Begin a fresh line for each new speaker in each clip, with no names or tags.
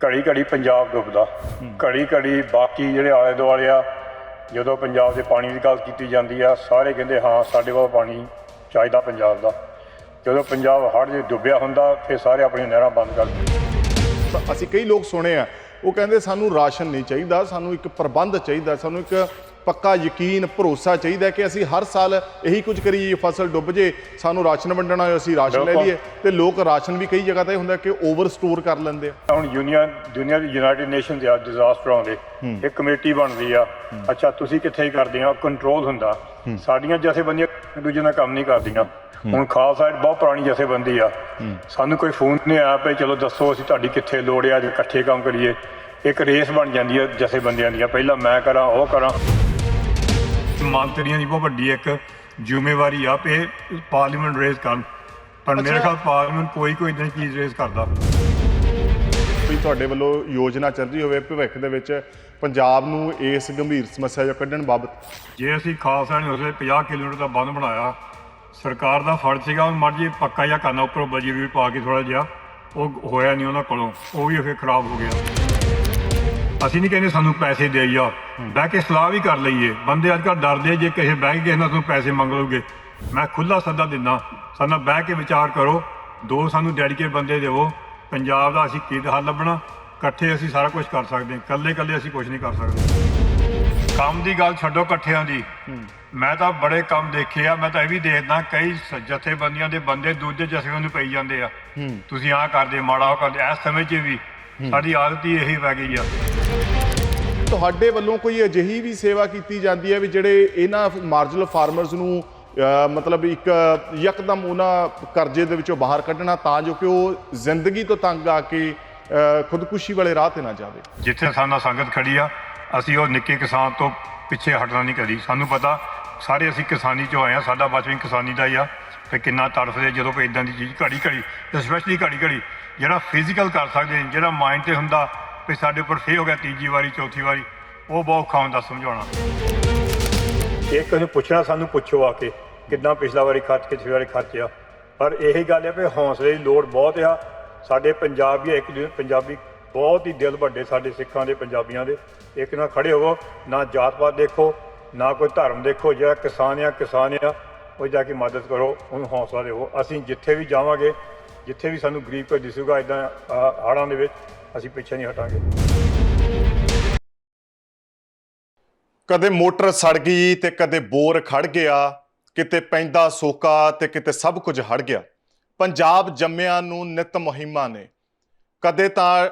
ਘੜੀ ਘੜੀ ਪੰਜਾਬ ਡੁੱਬਦਾ। ਘੜੀ ਘੜੀ ਬਾਕੀ ਜਿਹੜੇ ਆਲੇ ਦੁਆਲੇ ਆ ਜਦੋਂ ਪੰਜਾਬ ਦੇ ਪਾਣੀ ਦੀ ਗੱਲ ਕੀਤੀ ਜਾਂਦੀ ਆ ਸਾਰੇ ਕਹਿੰਦੇ ਹਾਂ ਸਾਡੇ ਕੋਲ ਪਾਣੀ ਚਾਹੀਦਾ ਪੰਜਾਬ ਦਾ। ਜਦੋਂ ਪੰਜਾਬ ਹੜ੍ਹ 'ਚ ਡੁੱਬਿਆ ਹੁੰਦਾ ਫਿਰ ਸਾਰੇ ਆਪਣੀਆਂ ਨਹਿਰਾਂ ਬੰਦ ਕਰ ਦਿੰਦੇ।
ਅਸੀਂ ਕਈ ਲੋਕ ਸੁਣੇ ਆ ਉਹ ਕਹਿੰਦੇ ਸਾਨੂੰ ਰਾਸ਼ਨ ਨਹੀਂ ਚਾਹੀਦਾ ਸਾਨੂੰ ਇੱਕ ਪ੍ਰਬੰਧ ਚਾਹੀਦਾ ਸਾਨੂੰ ਇੱਕ ਪੱਕਾ ਯਕੀਨ ਭਰੋਸਾ ਚਾਹੀਦਾ ਕਿ ਅਸੀਂ ਹਰ ਸਾਲ ਇਹੀ ਕੁਝ ਕਰੀਏ ਫਸਲ ਡੁੱਬ ਜੇ ਸਾਨੂੰ ਰਾਸ਼ਨ ਵੰਡਣਾ ਹੋਏ ਅਸੀਂ ਰਾਸ਼ਨ ਲੈ। ਲਈਏ ਤੇ ਲੋਕ ਰਾਸ਼ਨ ਵੀ ਕਈ ਜਗ੍ਹਾ ਤੇ ਹੁੰਦਾ ਕਿ ਓਵਰ ਸਟੋਰ ਕਰ ਲੈਂਦੇ ਆ।
ਹੁਣ ਯੂਨੀਅਨ ਦੁਨੀਆ ਦੀ ਯੂਨਾਈਟਿਡ ਨੇਸ਼ਨਸ ਆ ਡਿਜ਼ਾਸਟਰ ਆਉਂਦੇ। ਇੱਕ ਕਮੇਟੀ ਬਣਦੀ ਆ। ਅੱਛਾ ਤੁਸੀਂ ਕਿੱਥੇ ਹੀ ਕਰਦੇ ਆ ਕੰਟਰੋਲ ਹੁੰਦਾ। ਸਾਡੀਆਂ ਜਥੇਬੰਦੀਆਂ ਇੱਕ ਦੂਜੇ ਨਾਲ ਕੰਮ ਨਹੀਂ ਕਰਦੀਆਂ। ਹੁਣ ਖਾਲਸਾ ਏਡ ਬਹੁਤ ਪੁਰਾਣੀ ਜਥੇਬੰਦੀ ਆ। ਸਾਨੂੰ ਕੋਈ ਫੋਨ ਨਹੀਂ ਆਇਆ ਪਈ ਚਲੋ ਦੱਸੋ ਅਸੀਂ ਤੁਹਾਡੀ ਕਿੱਥੇ ਲੋੜ ਆ ਜੇ ਇਕੱਠੇ ਕੰਮ ਕਰੀਏ। ਇੱਕ ਰੇਸ ਬਣ ਜਾਂਦੀ ਆ ਜਥੇਬੰਦੀਆਂ ਦੀਆਂ। ਪਹਿਲਾਂ ਮੈਂ ਕਰਾਂ ਉਹ ਕਰਾਂ। ਮੰਤਰੀਆਂ ਦੀ ਬਹੁਤ ਵੱਡੀ ਇੱਕ ਜ਼ਿੰਮੇਵਾਰੀ ਆ ਪੇ ਪਾਰਲੀਮੈਂਟ ਰੇਸ ਕਰਨ। ਪਰ ਮੇਰੇ। ਖਿਆਲ ਪਾਰਲੀਮੈਂਟ ਕੋਈ ਕੋਈ ਇਦਾਂ ਦੀ ਚੀਜ਼ ਰੇਸ ਕਰਦਾ।
ਵੀ ਤੁਹਾਡੇ ਵੱਲੋਂ ਯੋਜਨਾ ਚੱਲ ਰਹੀ ਹੋਵੇ ਭਵਿੱਖ ਦੇ ਵਿੱਚ ਪੰਜਾਬ ਨੂੰ ਇਸ ਗੰਭੀਰ ਸਮੱਸਿਆ ਚੋਂ ਕੱਢਣ ਬਾਬਤ।
ਜੇ ਅਸੀਂ ਖਾਲਸਾ ਨੇ ਉਸਲੇ 50 ਕਿਲੋਮੀਟਰ ਦਾ ਬੰਦ ਬਣਾਇਆ ਸਰਕਾਰ ਦਾ ਫਰਜ਼ ਸੀਗਾ ਉਹ ਮਰਜ਼ੀ ਪੱਕਾ ਜਿਹਾ ਕਰਨਾ ਉੱਪਰੋਂ ਬਜੀ ਵੀ ਪਾ ਕੇ ਥੋੜਾ ਜਿਹਾ ਉਹ ਹੋਇਆ ਨਹੀਂ ਉਹਨਾਂ ਕੋਲੋਂ ਉਹ ਵੀ ਫਿਰ ਖਰਾਬ ਹੋ ਗਿਆ। ਅਸੀਂ ਨਹੀਂ ਕਹਿੰਦੇ ਸਾਨੂੰ ਪੈਸੇ ਦੇ ਜਾ ਬਹਿ ਕੇ ਸਲਾਹ ਵੀ ਕਰ ਲਈਏ। ਬੰਦੇ ਅੱਜ ਕੱਲ੍ਹ ਡਰਦੇ ਜੇ ਕਿਸੇ ਬਹਿ ਕੇ ਕਿਸੇ ਨਾਲ ਤੁਹਾਨੂੰ ਪੈਸੇ ਮੰਗ ਲਓਗੇ ਮੈਂ ਖੁੱਲਾ ਸੱਦਾ ਦਿੰਦਾ ਸਾਡੇ ਨਾਲ ਬਹਿ ਕੇ ਵਿਚਾਰ ਕਰੋ। ਦੋ ਸਾਨੂੰ ਡੈਡੀਕੇਟ ਬੰਦੇ ਦੇਵੋ ਪੰਜਾਬ ਦਾ ਅਸੀਂ ਕੀ ਹੱਲ ਲੱਭਣਾ? ਇਕੱਠੇ ਅਸੀਂ ਸਾਰਾ ਕੁਝ ਕਰ ਸਕਦੇ ਹਾਂ। ਇਕੱਲੇ ਇਕੱਲੇ ਅਸੀਂ ਕੁਝ ਨਹੀਂ ਕਰ ਸਕਦੇ। ਕੰਮ ਦੀ ਗੱਲ ਛੱਡੋ ਇਕੱਠਿਆਂ ਦੀ। ਮੈਂ ਤਾਂ ਬੜੇ ਕੰਮ ਦੇਖੇ ਆ। ਮੈਂ ਤਾਂ ਇਹ ਵੀ ਦੇਖਦਾ ਕਈ ਜਥੇਬੰਦੀਆਂ ਦੇ ਬੰਦੇ ਦੂਜੇ ਜਥੇਬੰਦੀਆਂ ਨੂੰ ਪਈ ਜਾਂਦੇ ਆ। ਤੁਸੀਂ ਆਹ ਕਰਦੇ ਮਾੜਾ ਉਹ ਕਰਦੇ। ਇਸ ਸਮੇਂ 'ਚ ਵੀ ਸਾਡੀ ਆਦਤ ਹੀ ਇਹੀ ਪੈ ਗਈ ਆ।
ਤੁਹਾਡੇ ਵੱਲੋਂ ਕੋਈ ਅਜਿਹੀ ਵੀ ਸੇਵਾ ਕੀਤੀ ਜਾਂਦੀ ਹੈ ਵੀ ਜਿਹੜੇ ਇਹਨਾਂ ਮਾਰਜਨਲ ਫਾਰਮਰਸ ਨੂੰ ਅਹ, ਮਤਲਬ ਇੱਕ ਯਕਦਮ ਉਹਨਾਂ ਕਰਜ਼ੇ ਦੇ ਵਿੱਚੋਂ ਬਾਹਰ ਕੱਢਣਾ ਤਾਂ ਜੋ ਕਿ ਉਹ ਜ਼ਿੰਦਗੀ ਤੋਂ ਤੰਗ ਆ ਕੇ ਅਹ, ਖੁਦਕੁਸ਼ੀ ਵਾਲੇ ਰਾਹ ਤੇ ਨਾ ਜਾਵੇ?
ਜਿੱਥੇ ਸਾਡਾ ਸੰਗਤ ਖੜੀ ਆ ਅਸੀਂ ਉਹ ਨਿੱਕੇ ਕਿਸਾਨ ਤੋਂ ਪਿੱਛੇ ਹਟਣਾ ਨਹੀਂ ਕਰੀ। ਸਾਨੂੰ ਪਤਾ ਸਾਰੇ ਅਸੀਂ ਕਿਸਾਨੀ ਚੋਂ ਆਏ ਆ ਸਾਡਾ ਬਚਪਨ ਕਿਸਾਨੀ ਦਾ ਹੀ ਆ ਤੇ ਕਿੰਨਾ ਤੜਫਦੇ ਜਦੋਂ ਕੋਈ ਇਦਾਂ ਦੀ ਚੀਜ਼ ਘੜੀ ਘੜੀ ਸਪੈਸ਼ਲੀ ਘੜੀ ਘੜੀ ਜਿਹੜਾ ਫਿਜ਼ੀਕਲ ਕਰ ਸਕਦੇ ਜਿਹੜਾ ਮਾਈਂਡ ਤੇ ਹੁੰਦਾ ਵੀ ਸਾਡੇ ਉੱਪਰ ਫੇ ਹੋ ਗਿਆ ਤੀਜੀ ਵਾਰੀ, ਚੌਥੀ ਵਾਰੀ। ਉਹ ਬਹੁਤ ਔਖਾ ਹੁੰਦਾ ਸਮਝਾਉਣਾ। ਇੱਕ ਨੂੰ ਪੁੱਛਣਾ, ਸਾਨੂੰ ਪੁੱਛੋ ਆ ਕੇ ਕਿੰਨਾ ਪਿਛਲਾ ਵਾਰੀ ਖਰਚ ਕਿਛਲੀ ਵਾਰੀ ਖਰਚਿਆ। ਪਰ ਇਹੀ ਗੱਲ ਹੈ ਵੀ ਹੌਸਲੇ ਦੀ ਲੋੜ ਬਹੁਤ ਆ। ਸਾਡੇ ਪੰਜਾਬੀ ਇੱਕ ਦੂਜੇ ਪੰਜਾਬੀ ਬਹੁਤ ਹੀ ਦਿਲ ਵੱਡੇ ਸਾਡੇ ਸਿੱਖਾਂ ਦੇ, ਪੰਜਾਬੀਆਂ ਦੇ। ਇੱਕ ਨਾਲ ਖੜੇ ਹੋਵੋ, ਨਾ ਜਾਤ ਪਾਤ ਦੇਖੋ, ਨਾ ਕੋਈ ਧਰਮ ਦੇਖੋ, ਜਿਹੜਾ ਕਿਸਾਨ ਆ ਕਿਸਾਨ ਆ, ਉਹ ਜਾ ਕੇ ਮਦਦ ਕਰੋ, ਉਹਨੂੰ ਹੌਸਲਾ ਦਿਓ। ਅਸੀਂ ਜਿੱਥੇ ਵੀ ਜਾਵਾਂਗੇ, ਜਿੱਥੇ ਵੀ ਸਾਨੂੰ ਗਰੀਬ ਕੋਈ ਦਿਸੂਗਾ ਇਦਾਂ ਹਾੜਾਂ ਦੇ ਵਿੱਚ ਅਸੀਂ ਪਿੱਛੇ ਨਹੀਂ ਹਟਾਂਗੇ।
ਕਦੇ ਮੋਟਰ ਸੜ ਗਈ ਤੇ ਕਦੇ ਬੋਰ ਖੜ ਗਿਆ, ਕਿਤੇ ਪੈਂਦਾ ਸੋਕਾ ਤੇ ਕਿਤੇ ਸਭ ਕੁਝ ਹੜ ਗਿਆ। ਪੰਜਾਬ ਜੰਮਿਆਂ ਨੂੰ ਨਿਤ ਮੁਹਿੰਮਾਂ ਨੇ। ਕਦੇ ਤਾਂ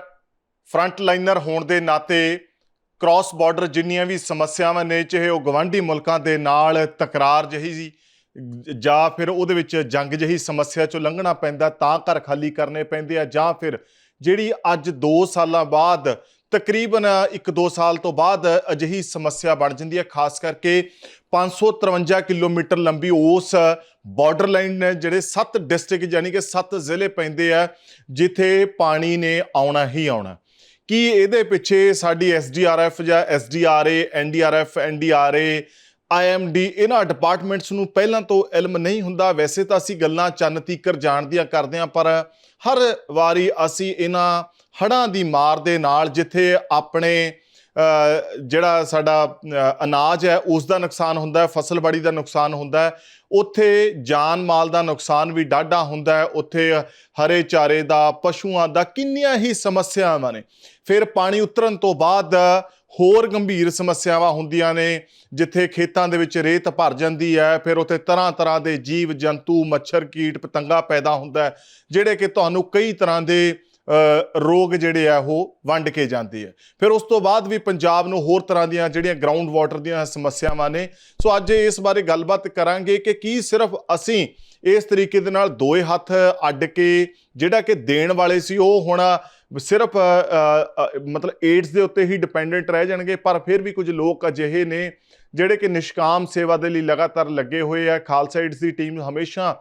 ਫਰੰਟ ਲਾਈਨਰ ਹੋਣ ਦੇ ਨਾਤੇ ਕ੍ਰਾਸ ਬਾਰਡਰ ਜਿੰਨੀਆਂ ਵੀ ਸਮੱਸਿਆਵਾਂ ਨੇ, ਚਾਹੇ ਉਹ ਗਵਾਂਢੀ ਮੁਲਕਾਂ ਦੇ ਨਾਲ ਤਕਰਾਰ ਜਹੀ ਸੀ, ਜਾਂ ਫਿਰ ਉਹਦੇ ਵਿੱਚ ਜੰਗ ਜਹੀ ਸਮੱਸਿਆ ਚੋਂ ਲੰਘਣਾ ਪੈਂਦਾ, ਤਾਂ ਘਰ ਖਾਲੀ ਕਰਨੇ ਪੈਂਦੇ ਆ, ਜਾਂ ਫਿਰ ਜਿਹੜੀ ਅੱਜ 2 ਸਾਲਾਂ ਬਾਅਦ, ਤਕਰੀਬਨ 1-2 ਸਾਲ ਤੋਂ ਬਾਅਦ ਅਜਿਹੀ ਸਮੱਸਿਆ ਬਣ ਜਾਂਦੀ ਹੈ, ਖਾਸ ਕਰਕੇ 553 ਕਿਲੋਮੀਟਰ ਲੰਬੀ ਉਸ ਬਾਰਡਰ ਲਾਈਨ ਨੇ ਜਿਹੜੇ 7 ਡਿਸਟ੍ਰਿਕਟ ਯਾਨੀ ਕਿ 7 ਜ਼ਿਲ੍ਹੇ ਪੈਂਦੇ ਆ, ਜਿੱਥੇ ਪਾਣੀ ਨੇ ਆਉਣਾ ਹੀ ਆਉਣਾ। ਕੀ ਇਹਦੇ ਪਿੱਛੇ ਸਾਡੀ ਐਸਡੀਆਰਐਫ ਜਾਂ ਐਸਡੀਆਰਏ ਐਨਡੀਆਰਐਫ ਐਨਡੀਆਰਏ ਆਈਐਮਡੀ ਇਹਨਾਂ ਡਿਪਾਰਟਮੈਂਟਸ ਨੂੰ ਪਹਿਲਾਂ ਤੋਂ ਇਲਮ ਨਹੀਂ ਹੁੰਦਾ, ਵੈਸੇ ਤਾਂ ਅਸੀਂ ਗੱਲਾਂ ਚੰਨ ਤੀਕਰ ਜਾਣਦੀਆਂ ਕਰਦੇ ਹਾਂ, ਪਰ ਹਰ ਵਾਰੀ ਅਸੀਂ ਇਹਨਾਂ ਹੜਾਂ ਦੀ ਮਾਰ ਦੇ ਨਾਲ ਜਿੱਥੇ ਆਪਣੇ ਜਿਹੜਾ ਸਾਡਾ ਅਨਾਜ ਹੈ ਉਸ ਦਾ ਨੁਕਸਾਨ ਹੁੰਦਾ ਹੈ ਫਸਲਬਾੜੀ ਦਾ ਨੁਕਸਾਨ ਹੁੰਦਾ ਹੈ, ਉੱਥੇ ਜਾਨ ਮਾਲ ਦਾ ਨੁਕਸਾਨ ਵੀ ਡਾਢਾ ਹੁੰਦਾ ਹੈ, ਉੱਥੇ ਹਰੇ ਚਾਰੇ ਦਾ, ਪਸ਼ੂਆਂ ਦਾ ਕਿੰਨੀਆਂ ਹੀ ਸਮੱਸਿਆਵਾਂ ਨੇ। ਫਿਰ ਪਾਣੀ ਉਤਰਨ ਤੋਂ ਬਾਅਦ ਹੋਰ ਗੰਭੀਰ ਸਮੱਸਿਆਵਾਂ ਹੁੰਦੀਆਂ ਨੇ, ਜਿੱਥੇ ਖੇਤਾਂ ਦੇ ਵਿੱਚ ਰੇਤ ਭਰ ਜਾਂਦੀ ਹੈ, ਫਿਰ ਉੱਥੇ ਤਰ੍ਹਾਂ ਤਰ੍ਹਾਂ ਦੇ ਜੀਵ ਜੰਤੂ, ਮੱਛਰ, ਕੀਟ, ਪਤੰਗਾ ਪੈਦਾ ਹੁੰਦਾ ਜਿਹੜੇ ਕਿ ਤੁਹਾਨੂੰ ਕਈ ਤਰ੍ਹਾਂ ਦੇ ਰੋਗ ਜਿਹੜੇ ਆ, ਉਹ ਵੰਡ ਕੇ ਜਾਂਦੇ ਆ। ਫਿਰ ਉਸ ਤੋਂ ਬਾਅਦ ਵੀ ਪੰਜਾਬ ਨੂੰ ਹੋਰ ਤਰ੍ਹਾਂ ਦੀਆਂ ਜਿਹੜੀਆਂ ਗਰਾਊਂਡ ਵਾਟਰ ਦੀਆਂ ਸਮੱਸਿਆਵਾਂ ਨੇ, ਸੋ ਅੱਜ ਇਸ ਬਾਰੇ ਗੱਲਬਾਤ ਕਰਾਂਗੇ ਕਿ ਕੀ ਸਿਰਫ ਅਸੀਂ ਇਸ ਤਰੀਕੇ ਦੇ ਨਾਲ ਦੋਏ ਹੱਥ ਅੱਡ ਕੇ ਜਿਹੜਾ ਕਿ ਦੇਣ ਵਾਲੇ ਸੀ, ਉਹ ਹੁਣ ਸਿਰਫ ਮਤਲਬ ਏਡਸ ਦੇ ਉੱਤੇ ਹੀ ਡਿਪੈਂਡੈਂਟ ਰਹਿ ਜਾਣਗੇ ਪਰ ਫਿਰ ਵੀ ਕੁਝ ਲੋਕ ਅਜਿਹੇ ਨੇ ਜਿਹੜੇ ਕਿ ਨਿਸ਼ਕਾਮ ਸੇਵਾ ਦੇ ਲਈ ਲਗਾਤਾਰ ਲੱਗੇ ਹੋਏ ਆ। ਖਾਲਸਾ ਏਡਸ ਦੀ ਟੀਮ ਹਮੇਸ਼ਾ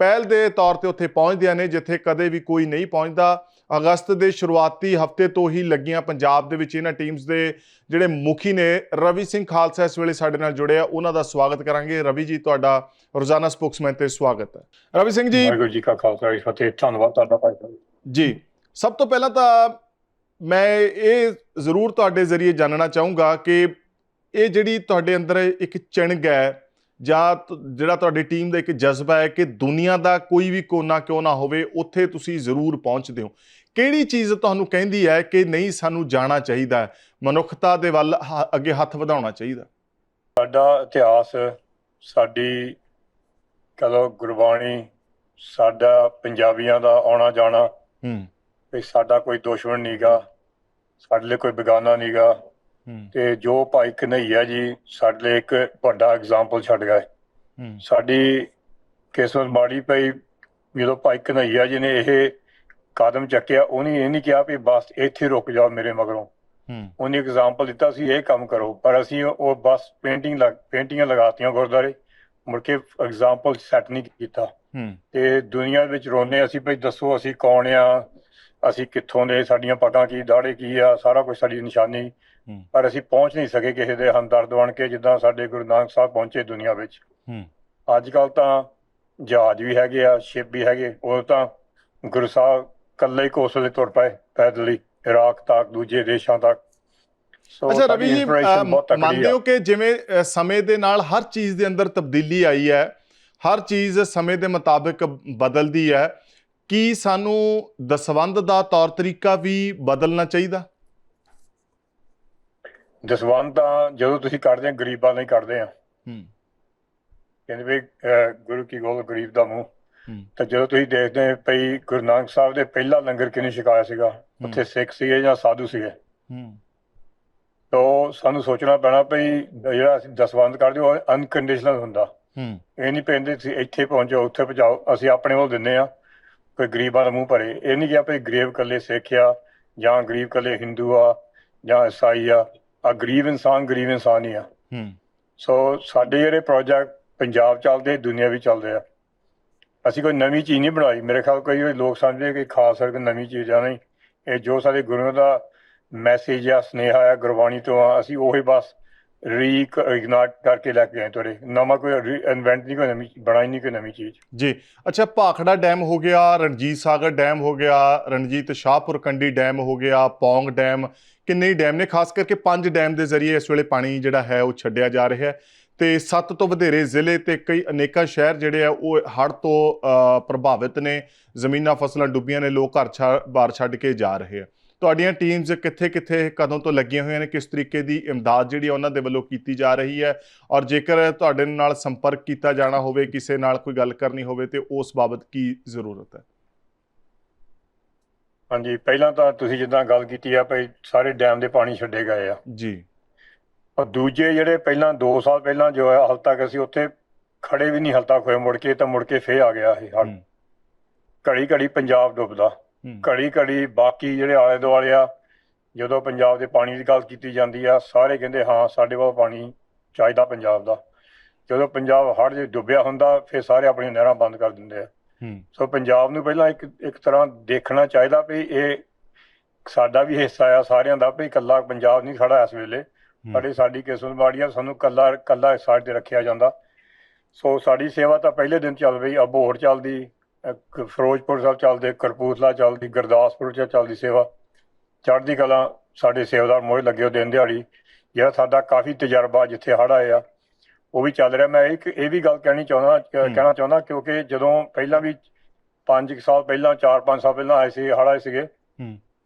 ਪਹਿਲ ਦੇ ਤੌਰ ਤੇ ਉੱਥੇ ਪਹੁੰਚਦੀਆਂ ਨੇ ਜਿੱਥੇ ਕਦੇ ਵੀ ਕੋਈ ਨਹੀਂ ਪਹੁੰਚਦਾ। ਅਗਸਤ ਦੇ ਸ਼ੁਰੂਆਤੀ ਹਫ਼ਤੇ ਤੋਂ ਹੀ ਲੱਗੀਆਂ ਪੰਜਾਬ ਦੇ ਵਿੱਚ ਇਹਨਾਂ ਟੀਮਸ ਦੇ ਜਿਹੜੇ ਮੁਖੀ ਨੇ ਰਵੀ ਸਿੰਘ ਖਾਲਸਾ ਇਸ ਵੇਲੇ ਸਾਡੇ ਨਾਲ ਜੁੜੇ ਆ ਉਹਨਾਂ ਦਾ ਸਵਾਗਤ ਕਰਾਂਗੇ। ਰਵੀ ਜੀ ਤੁਹਾਡਾ ਰੋਜ਼ਾਨਾ ਸਪੋਕਸਮੈਨ ਤੇ ਸਵਾਗਤ ਹੈ। ਰਵੀ ਸਿੰਘ ਜੀ।
ਵਾਹਿਗੁਰੂ ਜੀ ਕਾ ਖਾਲਸਾ ਜੀ ਫਤਿਹ। ਧੰਨਵਾਦ ਤੁਹਾਡਾ ਭਾਈ
ਜੀ। ਸਭ ਤੋਂ ਪਹਿਲਾਂ ਤਾਂ ਮੈਂ ਇਹ ਜ਼ਰੂਰ ਤੁਹਾਡੇ ਜ਼ਰੀਏ ਜਾਣਨਾ ਚਾਹੂੰਗਾ ਕਿ ਇਹ ਜਿਹੜੀ ਤੁਹਾਡੇ ਅੰਦਰ ਇੱਕ ਚਿਣਗ ਹੈ ਜਾਂ ਜਿਹੜਾ ਤੁਹਾਡੀ ਟੀਮ ਦਾ ਇੱਕ ਜਜ਼ਬਾ ਹੈ ਕਿ ਦੁਨੀਆ ਦਾ ਕੋਈ ਵੀ ਕੋਨਾ ਕਿਉਂ ਨਾ ਹੋਵੇ ਉੱਥੇ ਤੁਸੀਂ ਜ਼ਰੂਰ ਪਹੁੰਚਦੇ ਹੋ। ਕਿਹੜੀ ਚੀਜ਼ ਤੁਹਾਨੂੰ ਕਹਿੰਦੀ ਹੈ ਕਿ ਨਹੀਂ ਸਾਨੂੰ ਜਾਣਾ ਚਾਹੀਦਾ ਮਨੁੱਖਤਾ ਦੇ ਵੱਲ ਅੱਗੇ ਹੱਥ ਵਧਾਉਣਾ ਚਾਹੀਦਾ।
ਸਾਡਾ ਇਤਿਹਾਸ ਸਾਡੀ ਕਹੋ ਗੁਰਬਾਣੀ ਸਾਡਾ ਪੰਜਾਬੀਆਂ ਦਾ ਆਉਣਾ ਜਾਣਾ
ਹੂੰ।
ਵੀ ਸਾਡਾ ਕੋਈ ਦੁਸ਼ਮਣ ਨਹੀਂਗਾ ਸਾਡੇ ਲਈ ਕੋਈ ਬੇਗਾਨਾ ਨਹੀਂਗਾ ਤੇ ਜੋ ਭਾਈ ਕਨਈਆ ਜੀ ਸਾਡੇ ਲਈ ਇੱਕ ਵੱਡਾ ਐਗਜ਼ਾਮਪਲ ਛੱਡ ਗਏ। ਸਾਡੀ ਕਿਸਮਤ ਮਾੜੀ ਪਈ ਜਦੋਂ ਭਾਈ ਕਨਈਆ ਜੀ ਨੇ ਇਹ ਕਦਮ ਚੱਕਿਆ ਉਹਨੇ ਇਹ ਨਹੀਂ ਕਿਹਾ ਵੀ ਬਸ ਇੱਥੇ ਰੁਕ ਜਾਓ ਮੇਰੇ ਮਗਰੋਂ। ਉਹਨੇ ਐਗਜ਼ਾਮਪਲ ਦਿੱਤਾ ਸੀ ਇਹ ਕੰਮ ਕਰੋ। ਪਰ ਅਸੀਂ ਉਹ ਬਸ ਪੇਂਟਿੰਗ ਲਗ ਪੇਂਟਿੰਗਾਂ ਲਗਾਤੀਆਂ ਗੁਰਦਾਰੇ ਮੁੜ ਕੇ ਐਗਜ਼ਾਮਪਲ ਸੈੱਟ ਨਹੀਂ ਕੀਤਾ। ਤੇ ਦੁਨੀਆ ਵਿੱਚ ਰੋਨੇ ਅਸੀਂ ਭਈ ਦੱਸੋ ਅਸੀਂ ਕੌਣ ਆ? ਅਸੀਂ ਕਿੱਥੋਂ ਦੇ ਸਾਡੀਆਂ ਪੱਗਾਂ ਕੀ ਦਾੜੇ ਕੀ ਆ ਸਾਰਾ ਕੁਝ ਸਾਡੀ ਨਿਸ਼ਾਨੀ। ਪਰ ਅਸੀਂ ਪਹੁੰਚ ਨਹੀਂ ਸਕੇ ਕਿਸੇ ਦੇ ਹਮਦਰਦ ਬਣ ਕੇ ਜਿੱਦਾਂ ਸਾਡੇ ਗੁਰੂ ਨਾਨਕ ਸਾਹਿਬ ਪਹੁੰਚੇ ਦੁਨੀਆ ਵਿੱਚ।
ਹੂੰ।
ਅੱਜ ਕੱਲ ਤਾਂ ਜਹਾਜ਼ ਵੀ ਹੈਗੇ ਆ ਸ਼ਿਪ ਵੀ ਹੈਗੇ ਉਹ ਤਾਂ ਗੁਰੂ ਸਾਹਿਬ ਇਕੱਲੇ ਹੀ ਕੋਸਲੇ ਤੁਰ ਪਏ ਪੈਦਲ ਹੀ ਇਰਾਕ ਤੱਕ ਦੂਜੇ ਦੇਸ਼ਾਂ ਤੱਕ।
ਅੱਛਾ ਰਵੀ ਜੀ ਮੰਨਦੇ ਹੋ ਕਿ ਜਿਵੇਂ ਸਮੇਂ ਦੇ ਨਾਲ ਹਰ ਚੀਜ਼ ਦੇ ਅੰਦਰ ਤਬਦੀਲੀ ਆਈ ਹੈ ਹਰ ਚੀਜ਼ ਸਮੇਂ ਦੇ ਮੁਤਾਬਿਕ ਬਦਲਦੀ ਹੈ ਕੀ ਸਾਨੂੰ ਦਸਵੰਦ ਦਾ ਤੌਰ ਤਰੀਕਾ ਵੀ ਬਦਲਣਾ ਚਾਹੀਦਾ?
ਦਸਵੰਧ ਤਾਂ ਜਦੋਂ ਤੁਸੀਂ ਕੱਢਦੇ ਆ ਗਰੀਬਾਂ ਲਈ ਕੱਢਦੇ ਆ
ਹੂੰ।
ਕਹਿੰਦੇ ਵੀ ਗੁਰੂ ਕੀ ਗੋਲ ਗਰੀਬ ਦਾ ਮੂੰਹ। ਤਾਂ ਜਦੋਂ ਤੁਸੀਂ ਦੇਖਦੇ ਪਈ ਗੁਰੂ ਨਾਨਕ ਸਾਹਿਬ ਦੇ ਪਹਿਲਾ ਲੰਗਰ ਕਿਨੇ ਛਕਾਇਆ ਸੀਗਾ? ਉੱਥੇ ਸਿੱਖ ਸੀਗੇ ਜਾਂ ਸਾਧੂ ਸੀਗੇ?
ਹੂੰ।
ਤਾਂ ਸਾਨੂੰ ਸੋਚਣਾ ਪੈਣਾ ਪਈ ਜਿਹੜਾ ਅਸੀਂ ਦਸਵੰਧ ਕਰਦੇ ਉਹ ਅਨਕੰਡੀਸ਼ਨਲ ਹੁੰਦਾ।
ਹੂੰ।
ਇਹ ਨਹੀਂ ਪੈਂਦੇ ਤੁਸੀਂ ਇੱਥੇ ਪਹੁੰਚੋ ਉੱਥੇ ਪਹੁੰਚਾਓ ਅਸੀਂ ਆਪਣੇ ਵੱਲ ਦਿੰਨੇ ਆ ਕੋਈ ਗਰੀਬਾਂ ਦਾ ਮੂੰਹ ਭਰੇ। ਇਹ ਨਹੀਂ ਕਿ ਭਈ ਗਰੀਬ ਕੱਲੇ ਸਿੱਖ ਆ ਜਾਂ ਗਰੀਬ ਕੱਲੇ ਹਿੰਦੂ ਆ ਜਾਂ ਈਸਾਈ ਆ। ਆ ਗਰੀਬ ਇਨਸਾਨ ਗਰੀਬ ਇਨਸਾਨ ਹੀ ਆ।
ਹੂੰ।
ਸੋ ਸਾਡੇ ਜਿਹੜੇ ਪ੍ਰੋਜੈਕਟ ਪੰਜਾਬ ਚੱਲਦੇ ਦੁਨੀਆ ਵੀ ਚੱਲਦੇ ਆ। ਅਸੀਂ ਕੋਈ ਨਵੀਂ ਚੀਜ਼ ਨਹੀਂ ਬਣਾਈ। ਮੇਰੇ ਖਿਆਲ ਕਈ ਲੋਕ ਸਮਝਦੇ ਕਿ ਖਾਸ ਕਰਕੇ ਨਵੀਂ ਚੀਜ਼ ਆ ਨਹੀਂ। ਇਹ ਜੋ ਸਾਡੇ ਗੁਰੂਆਂ ਦਾ ਮੈਸੇਜ ਆ ਸਨੇਹਾ ਆ ਗੁਰਬਾਣੀ ਤੋਂ ਆ ਅਸੀਂ ਉਹੀ ਬਸ ਰੀ ਇਗਨਾਟ ਕਰਕੇ ਲੈ ਕੇ ਆਏ ਤੁਹਾਡੇ। ਨਵਾਂ ਕੋਈ ਇਨਵੈਂਟ ਨਹੀਂ ਕੋਈ ਨਵੀਂ ਬਣਾਈ ਨਹੀਂ ਕੋਈ ਨਵੀਂ ਚੀਜ਼।
ਜੀ। ਅੱਛਾ, ਭਾਖੜਾ ਡੈਮ ਹੋ ਗਿਆ, ਰਣਜੀਤ ਸਾਗਰ ਡੈਮ ਹੋ ਗਿਆ, ਰਣਜੀਤ ਸ਼ਾਹਪੁਰ ਕੰਡੀ ਡੈਮ ਹੋ ਗਿਆ, ਪੌਂਗ ਡੈਮ। ਕਿੰਨੇ ਡੈਮ ਨੇ? ਖਾਸ ਕਰਕੇ ਪੰਜ ਡੈਮ ਦੇ ਜ਼ਰੀਏ ਇਸ ਵੇਲੇ ਪਾਣੀ ਜਿਹੜਾ ਹੈ ਉਹ ਛੱਡਿਆ ਜਾ ਰਿਹਾ ਹੈ। ਤੇ ਸੱਤ ਤੋਂ ਵਧੇਰੇ ਜ਼ਿਲ੍ਹੇ ਤੇ ਕਈ ਅਨੇਕਾਂ ਸ਼ਹਿਰ ਜਿਹੜੇ ਆ, ਉਹ ਹੜ੍ਹ ਤੋਂ ਪ੍ਰਭਾਵਿਤ ਨੇ। ਜ਼ਮੀਨਾਂ ਫਸਲਾਂ ਡੁੱਬੀਆਂ ਨੇ, ਲੋਕ ਘਰ ਛਾ- ਬਾਹਰ ਛੱਡ ਕੇ ਜਾ ਰਹੇ ਆ। ਤੁਹਾਡੀਆਂ ਟੀਮਸ ਕਿੱਥੇ-ਕਿੱਥੇ ਕਦੋਂ ਤੋਂ ਲੱਗੀਆਂ ਹੋਈਆਂ ਨੇ ਕਿਸ ਤਰੀਕੇ ਦੀ ਇਮਦਾਦ ਜਿਹੜੀ ਉਹਨਾਂ ਦੇ ਵੱਲੋਂ ਕੀਤੀ ਜਾ ਰਹੀ ਹੈ? ਔਰ ਜੇਕਰ ਤੁਹਾਡੇ ਨਾਲ ਸੰਪਰਕ ਕੀਤਾ ਜਾਣਾ ਹੋਵੇ ਕਿਸੇ ਨਾਲ ਕੋਈ ਗੱਲ ਕਰਨੀ ਹੋਵੇ ਤੇ ਉਸ ਬਾਬਤ ਕੀ ਜ਼ਰੂਰਤ ਹੈ?
ਹਾਂਜੀ ਪਹਿਲਾਂ ਤਾਂ ਤੁਸੀਂ ਜਿੱਦਾਂ ਗੱਲ ਕੀਤੀ ਆ ਭਈ ਸਾਰੇ ਡੈਮ ਦੇ ਪਾਣੀ ਛੱਡੇ ਗਏ ਆ।
ਜੀ।
ਔਰ ਦੂਜੇ ਜਿਹੜੇ ਪਹਿਲਾਂ 2 ਸਾਲ ਪਹਿਲਾਂ ਜੋ ਹੈ ਹਾਲ ਤੱਕ ਅਸੀਂ ਉੱਥੇ ਖੜੇ ਵੀ ਨਹੀਂ ਹਾਲ ਤੱਕ ਹੋਏ ਮੁੜ ਕੇ ਤਾਂ ਮੁੜ ਕੇ ਫੇਰ ਆ ਗਿਆ ਇਹ ਘੜੀ ਘੜੀ ਪੰਜਾਬ ਡੁੱਬਦਾ। ਘੜੀ ਘੜੀ ਬਾਕੀ ਜਿਹੜੇ ਆਲੇ ਦੁਆਲੇ ਆ ਜਦੋਂ ਪੰਜਾਬ ਦੇ ਪਾਣੀ ਦੀ ਗੱਲ ਕੀਤੀ ਜਾਂਦੀ ਆ ਸਾਰੇ ਕਹਿੰਦੇ ਹਾਂ ਸਾਡੇ ਕੋਲ ਪਾਣੀ ਚਾਹੀਦਾ ਪੰਜਾਬ ਦਾ। ਜਦੋਂ ਪੰਜਾਬ ਹੜ੍ਹ 'ਚ ਡੁੱਬਿਆ ਹੁੰਦਾ ਫਿਰ ਸਾਰੇ ਆਪਣੀਆਂ ਨਹਿਰਾਂ ਬੰਦ ਕਰ ਦਿੰਦੇ ਆ। ਸੋ ਪੰਜਾਬ ਨੂੰ ਪਹਿਲਾਂ ਇੱਕ ਇੱਕ ਤਰ੍ਹਾਂ ਦੇਖਣਾ ਚਾਹੀਦਾ ਵੀ ਇਹ ਸਾਡਾ ਵੀ ਹਿੱਸਾ ਆ ਸਾਰਿਆਂ ਦਾ ਵੀ ਇਕੱਲਾ ਪੰਜਾਬ ਨਹੀਂ ਖੜਾ ਇਸ ਵੇਲੇ। ਇਹ ਸਾਡੀ ਕਿਸਮਤ ਆ ਸਾਨੂੰ ਕੱਲਾ ਕੱਲਾ ਸਾਈਡ ਤੇ ਰੱਖਿਆ ਜਾਂਦਾ। ਸੋ ਸਾਡੀ ਸੇਵਾ ਤਾਂ ਪਹਿਲੇ ਦਿਨ ਚੱਲ ਰਹੀ ਅਬੋਹਰ ਚੱਲਦੀ ਅਹ ਫਿਰੋਜ਼ਪੁਰ ਸਾਹਿਬ ਚੱਲਦੇ ਕਰਪੂਥਲਾ ਚੱਲਦੀ ਗੁਰਦਾਸਪੁਰ ਚ ਚੱਲਦੀ ਸੇਵਾ। ਚੜ੍ਹਦੀ ਕਲਾ ਸਾਡੇ ਸੇਵਾਦਾਰ ਮੋਹਰੇ ਲੱਗੇ ਹੋ ਦਿਨ ਦਿਹਾੜੀ। ਜਿਹੜਾ ਸਾਡਾ ਕਾਫੀ ਤਜਰਬਾ ਜਿੱਥੇ ਆਏ ਆ ਉਹ ਵੀ ਚੱਲ ਰਿਹਾ। ਮੈਂ ਇੱਕ ਇਹ ਵੀ ਗੱਲ ਕਹਿਣੀ ਚਾਹੁੰਦਾ। ਕਹਿਣਾ ਚਾਹੁੰਦਾ ਕਿਉਂਕਿ ਜਦੋਂ ਪਹਿਲਾਂ ਵੀ 5 ਸਾਲ ਪਹਿਲਾਂ 4-5 ਸਾਲ ਪਹਿਲਾਂ ਆਏ ਸੀ ਹੜ੍ਹ ਆਏ ਸੀਗੇ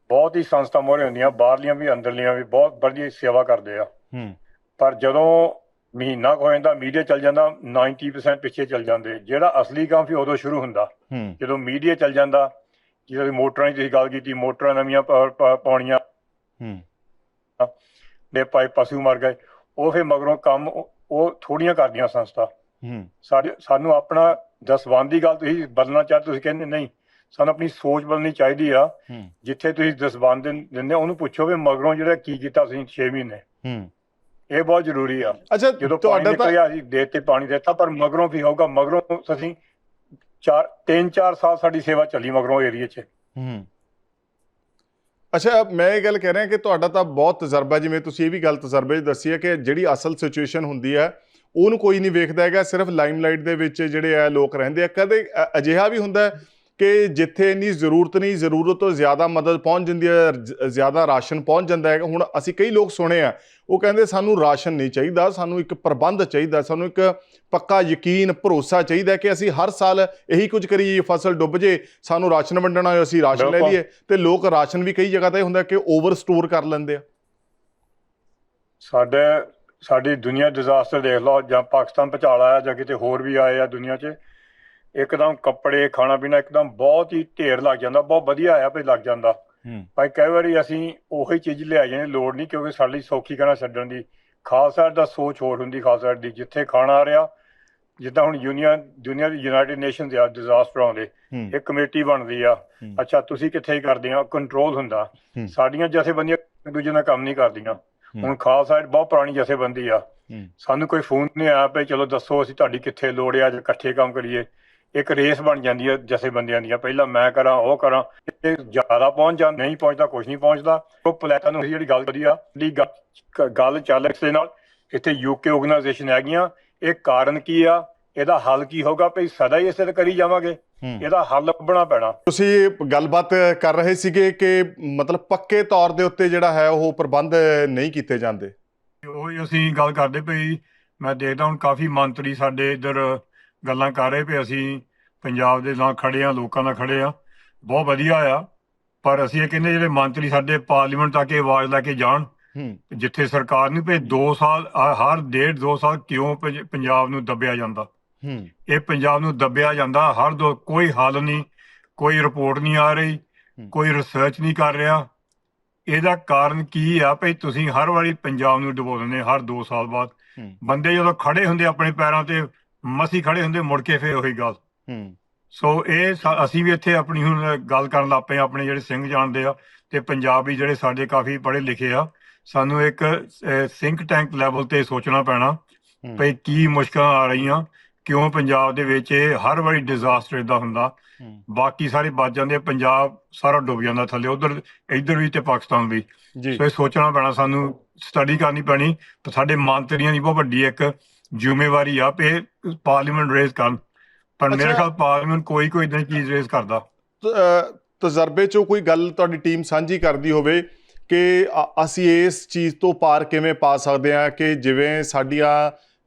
ਬਹੁਤ ਹੀ ਸੰਸਥਾ ਮੋਹਰੇ ਹੁੰਦੀਆਂ ਬਾਹਰਲੀਆਂ ਵੀ ਅੰਦਰਲੀਆਂ ਵੀ ਬਹੁਤ ਵਧੀਆ ਸੇਵਾ ਕਰਦੇ ਆ। ਪਰ ਜਦੋਂ ਮਹੀਨਾ ਕੁ ਜਾਂਦਾ ਮੀਡੀਆ ਚੱਲ ਜਾਂਦਾ 90% ਪਿੱਛੇ ਚੱਲ ਜਾਂਦੇ। ਜਿਹੜਾ ਅਸਲੀ ਕੰਮ ਫਿਰ ਉਦੋਂ ਸ਼ੁਰੂ ਹੁੰਦਾ। ਜਦੋਂ ਮੀਡੀਆ ਚੱਲ ਜਾਂਦਾ ਜਦੋਂ ਮੋਟਰਾਂ ਦੀ ਤੁਸੀਂ ਗੱਲ ਕੀਤੀ ਮੋਟਰਾਂ ਨਵੀਆਂ ਪਾਉਣੀਆਂ।
ਹੂੰ,
ਦੇ ਪਾਈ ਪਸ਼ੂ ਮਰ ਗਏ। ਉਹ ਫਿਰ ਮਗਰੋਂ ਕੰਮ ਉਹ- ਥੋੜੀਆਂ ਕਰਦੀਆਂ ਸੰਸਥਾ।
ਹੂੰ,
ਸਾਨੂੰ ਆਪਣਾ ਦਸਵੰਦ ਦੀ ਗੱਲ ਤੁਸੀਂ ਬਦਲਣਾ ਚਾਹ ਤੁਸੀਂ ਕਹਿੰਦੇ ਨਹੀਂ ਸਾਨੂੰ ਆਪਣੀ ਸੋਚ ਬਦਲਣੀ ਚਾਹੀਦੀ ਆ। ਜਿੱਥੇ ਤੁਸੀਂ ਦਸਵੰਦ ਦਿੰ- ਦਿੰਦੇ ਉਹਨੂੰ ਪੁੱਛੋ ਵੀ ਮਗਰੋਂ ਜਿਹੜਾ ਕੀ ਕੀਤਾ ਤੁਸੀਂ 6 ਮਹੀਨੇ।
ਹੂੰ।
ਇਹ ਬਹੁਤ ਜ਼ਰੂਰੀ ਆ।
ਅੱਛਾ
ਜਦੋਂ ਪਾਣੀ
ਤੁਹਾਡਾ ਤਾਂ
ਨਿਕਲਿਆ ਅਸੀਂ ਦੇਤੇ ਪਾਣੀ ਦਿੱਤਾ ਪਰ ਮਗਰੋਂ ਵੀ ਹੋਊਗਾ ਮਗਰੋਂ ਅਸੀਂ ਚਾਰ ਤਿੰਨ ਚਾਰ ਸਾਲ ਸਾਡੀ ਸੇਵਾ ਚੱਲੀ ਮਗਰੋਂ ਏਰੀਏ 'ਚ।
ਹੂੰ। ਅੱਛਾ ਮੈਂ ਇਹ ਗੱਲ ਕਹਿ ਰਿਹਾ ਕਿ ਤੁਹਾਡਾ ਤਾਂ ਬਹੁਤ ਤਜਰਬਾ ਜਿਵੇਂ ਤੁਸੀਂ ਇਹ ਵੀ ਗੱਲ ਤਜਰਬੇ 'ਚ ਦੱਸੀ ਹੈ ਕਿ ਜਿਹੜੀ ਅਸਲ ਸਿਚੁਏਸ਼ਨ ਹੁੰਦੀ ਹੈ ਉਹਨੂੰ ਕੋਈ ਨਹੀਂ ਵੇਖਦਾ ਹੈਗਾ ਸਿਰਫ ਲਾਈਮਲਾਈਟ ਦੇ ਵਿੱਚ ਜਿਹੜੇ ਆ ਲੋਕ ਰਹਿੰਦੇ ਆ। ਕਦੇ ਅਜਿਹਾ ਵੀ ਹੁੰਦਾ ਹੈ ਕਿ ਜਿੱਥੇ ਇੰਨੀ ਜ਼ਰੂਰਤ ਨਹੀਂ ਜ਼ਰੂਰਤ ਤੋਂ ਜ਼ਿਆਦਾ ਮਦਦ ਪਹੁੰਚ ਜਾਂਦੀ ਹੈ ਜ਼ਿਆਦਾ ਰਾਸ਼ਨ ਪਹੁੰਚ ਜਾਂਦਾ ਹੈ ਹੁਣ ਅਸੀਂ ਕਈ ਲੋਕ ਸੁਣੇ ਆ ਉਹ ਕਹਿੰਦੇ ਸਾਨੂੰ ਰਾਸ਼ਨ ਨਹੀਂ ਚਾਹੀਦਾ ਸਾਨੂੰ ਇੱਕ ਪ੍ਰਬੰਧ ਚਾਹੀਦਾ ਸਾਨੂੰ ਇੱਕ ਪੱਕਾ ਯਕੀਨ ਭਰੋਸਾ ਚਾਹੀਦਾ ਕਿ ਅਸੀਂ ਹਰ ਸਾਲ ਇਹੀ ਕੁਝ ਕਰੀਏ ਫਸਲ ਡੁੱਬ ਜੇ ਸਾਨੂੰ ਰਾਸ਼ਨ ਵੰਡਣਾ ਹੋਏ ਅਸੀਂ ਰਾਸ਼ਨ ਲੈ। ਲਈਏ। ਤੇ ਲੋਕ ਰਾਸ਼ਨ ਵੀ ਕਈ ਜਗ੍ਹਾ ਤੇ ਹੁੰਦਾ ਕਿ ਓਵਰ ਸਟੋਰ ਕਰ ਲੈਂਦੇ ਆ।
ਸਾਡੇ ਸਾਡੀ ਦੁਨੀਆ ਡਿਜ਼ਾਸਟਰ ਦੇਖ ਲਓ ਜਾਂ ਪਾਕਿਸਤਾਨ ਭੁਚਾਲ ਆਇਆ ਜਾਂ ਕਿਤੇ ਹੋਰ ਵੀ ਆਏ ਆ ਦੁਨੀਆ 'ਚ ਇੱਕਦਮ ਕੱਪੜੇ ਖਾਣਾ ਪੀਣਾ ਇੱਕਦਮ ਬਹੁਤ ਹੀ ਢੇਰ ਲੱਗ ਜਾਂਦਾ ਬਹੁਤ ਵਧੀਆ ਆ ਵੀ ਲੱਗ ਜਾਂਦਾ। ਭਾਈ ਕਈ ਵਾਰੀ ਅਸੀਂ ਉਹੀ ਚੀਜ਼ ਲਿਆ ਜਾਂਦੇ ਲੋੜ ਨਹੀਂ ਕਿਉਂਕਿ ਸਾਡੇ ਲਈ ਸੌਖੀ ਕਹਿਣਾ ਛੱਡਣ ਦੀ ਖਾਲਸਾ ਦਾ ਸੋਚ ਹੋਰ ਹੁੰਦੀ ਖਾਲਸਾ ਦੀ ਜਿੱਥੇ ਖਾਣਾ ਆ ਰਿਹਾ ਜਿੱਦਾਂ ਹੁਣ ਯੂਨੀਅਨ ਦੁਨੀਆ ਦੀ ਯੂਨਾਈਟਿਡ ਨੇਸ਼ਨਸ ਆ ਡਿਜ਼ਾਸਟਰ ਆਉਂਦੇ ਇੱਕ ਕਮੇਟੀ ਬਣਦੀ ਆ। ਅੱਛਾ ਤੁਸੀਂ ਕਿੱਥੇ ਕਰਦੇ ਆ ਕੰਟਰੋਲ ਹੁੰਦਾ। ਸਾਡੀਆਂ ਜਥੇਬੰਦੀਆਂ ਇੱਕ ਦੂਜੇ ਨਾਲ ਕੰਮ ਨਹੀਂ ਕਰਦੀਆਂ। ਹੁਣ ਖਾਲਸਾ ਬਹੁਤ ਪੁਰਾਣੀ ਜਥੇਬੰਦੀ ਆ। ਸਾਨੂੰ ਕੋਈ ਫੋਨ ਨਹੀਂ ਆਇਆ ਵੀ ਚਲੋ ਦੱਸੋ ਅਸੀਂ ਤੁਹਾਡੀ ਕਿੱਥੇ ਲੋੜ ਆ ਜਾਂ ਇਕੱਠੇ ਕੰਮ ਕਰੀਏ। ਇੱਕ ਰੇਸ ਬਣ ਜਾਂਦੀ ਹੈ ਜਥੇਬੰਦੀਆਂ ਦੀਆਂ। ਪਹਿਲਾਂ ਮੈਂ ਕਰਾਂ ਉਹ ਕਰਾਂ ਇਹ ਜ਼ਿਆਦਾ ਪਹੁੰਚ ਜਾਂ ਨਹੀਂ ਪਹੁੰਚਦਾ ਕੁਝ ਨਹੀਂ ਪਹੁੰਚਦਾ। ਉਹ ਪਲੈਟਨ ਨੂੰ ਜਿਹੜੀ ਗੱਲ ਵਧੀਆ ਜਿਹੜੀ ਗੱਲ- ਗੱਲ ਚੱਲ ਇਸ ਦੇ ਨਾਲ ਇੱਥੇ ਯੂਕੇ ਆਰਗੇਨਾਈਜੇਸ਼ਨ ਹੈਗੀਆਂ। ਇਹ ਕਾਰਨ ਕੀ ਆ? ਇਹਦਾ ਹੱਲ ਕੀ ਹੋਗਾ ਭਈ ਸਦਾ ਹੀ ਇਸੇ ਤੇ ਕਰੀ ਜਾਵਾਂਗੇ। ਇਹਦਾ ਹੱਲ ਲੱਭਣਾ ਪੈਣਾ।
ਤੁਸੀਂ ਗੱਲਬਾਤ ਕਰ ਰਹੇ ਸੀਗੇ ਕਿ ਮਤਲਬ ਪੱਕੇ ਤੌਰ ਦੇ ਉੱਤੇ ਜਿਹੜਾ ਹੈ ਉਹ ਪ੍ਰਬੰਧ ਨਹੀਂ ਕੀਤੇ ਜਾਂਦੇ।
ਉਹੀ ਅਸੀਂ ਗੱਲ ਕਰਦੇ ਪਈ ਮੈਂ ਦੇਖਦਾ ਹੁਣ ਕਾਫੀ ਮੰਤਰੀ ਸਾਡੇ ਇੱਧਰ ਗੱਲਾਂ ਕਰ ਰਹੇ ਪਏ ਅਸੀਂ ਪੰਜਾਬ ਦੇ ਨਾਲ ਖੜੇ ਆ ਲੋਕਾਂ ਨਾਲ ਖੜੇ ਆ ਬਹੁਤ ਵਧੀਆ ਆ। ਪਰ ਅਸੀਂ ਇਹ ਕਹਿੰਦੇ ਜਿਹੜੇ ਮੰਤਰੀ ਸਾਡੇ ਪਾਰਲੀਮੈਂਟ ਤੱਕ ਇਹ ਆਵਾਜ਼ ਲੈ ਕੇ ਜਾਣ ਜਿੱਥੇ ਸਰਕਾਰ ਨੂੰ ਭਈ 2 ਸਾਲ ਹਰ ਡੇਢ 2 ਸਾਲ ਕਿਉਂ ਪੰਜ- ਪੰਜਾਬ ਨੂੰ ਦੱਬਿਆ ਜਾਂਦਾ? ਇਹ ਪੰਜਾਬ ਨੂੰ ਦੱਬਿਆ ਜਾਂਦਾ ਹਰ ਦੋ ਕੋਈ ਹੱਲ ਨਹੀਂ ਕੋਈ ਰਿਪੋਰਟ ਨਹੀਂ ਆ ਰਹੀ। ਕੋਈ ਰਿਸਰਚ ਨਹੀਂ ਕਰ ਰਿਹਾ। ਇਹਦਾ ਕਾਰਨ ਕੀ ਆ ਭਈ ਤੁਸੀਂ ਹਰ ਵਾਰੀ ਪੰਜਾਬ ਨੂੰ ਡੁਬੋ ਦਿੰਦੇ ਹਰ 2 ਸਾਲ ਬਾਅਦ। ਬੰਦੇ ਜਦੋਂ ਖੜੇ ਹੁੰਦੇ ਆਪਣੇ ਪੈਰਾਂ ਤੇ ਮਸੀ ਖੜੇ ਹੁੰਦੇ ਮੁੜ ਕੇ ਫੇਰ ਉਹੀ ਗੱਲ।
ਹੂੰ।
ਸੋ ਇਹ ਅਸੀਂ ਵੀ ਇੱਥੇ ਆਪਣੀ ਹੁਣ ਗੱਲ ਕਰਨ ਲੱਗ ਪਏ ਆਪਣੇ ਜਿਹੜੇ ਸਿੰਘ ਜਾਣਦੇ ਆ ਤੇ ਪੰਜਾਬੀ ਜਿਹੜੇ ਸਾਡੇ ਕਾਫੀ ਪੜ੍ਹੇ ਲਿਖੇ ਆ ਸਾਨੂੰ ਇੱਕ ਸਿੰਕ ਟੈਂਕ ਲੈਵਲ ਤੇ ਸੋਚਣਾ ਪੈਣਾ। ਭਈ ਕੀ ਮੁਸ਼ਕਲਾਂ ਆ ਰਹੀਆਂ ਕਿਉਂ ਪੰਜਾਬ ਦੇ ਵਿੱਚ ਇਹ ਹਰ ਵਾਰੀ ਡਿਜ਼ਾਸਟਰ ਇਦਾਂ ਹੁੰਦਾ। ਬਾਕੀ ਸਾਰੇ ਬਚ ਜਾਂਦੇ ਆ, ਪੰਜਾਬ ਸਾਰਾ ਡੁੱਬ ਜਾਂਦਾ ਥੱਲੇ ਉਧਰ ਇੱਧਰ ਵੀ ਤੇ ਪਾਕਿਸਤਾਨ ਵੀ। ਸੋ ਇਹ ਸੋਚਣਾ ਪੈਣਾ ਸਾਨੂੰ ਸਟੱਡੀ ਕਰਨੀ ਪੈਣੀ ਤੇ ਸਾਡੇ ਮੰਤਰੀਆਂ ਦੀ ਬਹੁਤ ਵੱਡੀ ਇੱਕ ਜ਼ਿੰਮੇਵਾਰੀ ਆ ਇਹ ਪਾਰਲੀਮੈਂਟ ਰੇਜ਼ ਕਰਨ। ਪਰ ਮੇਰੇ। ਖਿਆਲ ਪਾਰਲੀਮੈਂਟ ਕੋਈ ਕੋਈ ਇਦਾਂ ਚੀਜ਼ ਰੇਜ਼ ਕਰਦਾ।
ਤਜਰਬੇ ਚੋਂ ਕੋਈ ਗੱਲ ਤੁਹਾਡੀ ਟੀਮ ਸਾਂਝੀ ਕਰਦੀ ਹੋਵੇ ਕਿ ਅਸੀਂ ਇਸ ਚੀਜ਼ ਤੋਂ ਪਾਰ ਕਿਵੇਂ ਪਾ ਸਕਦੇ ਹਾਂ ਕਿ ਜਿਵੇਂ ਸਾਡੀਆਂ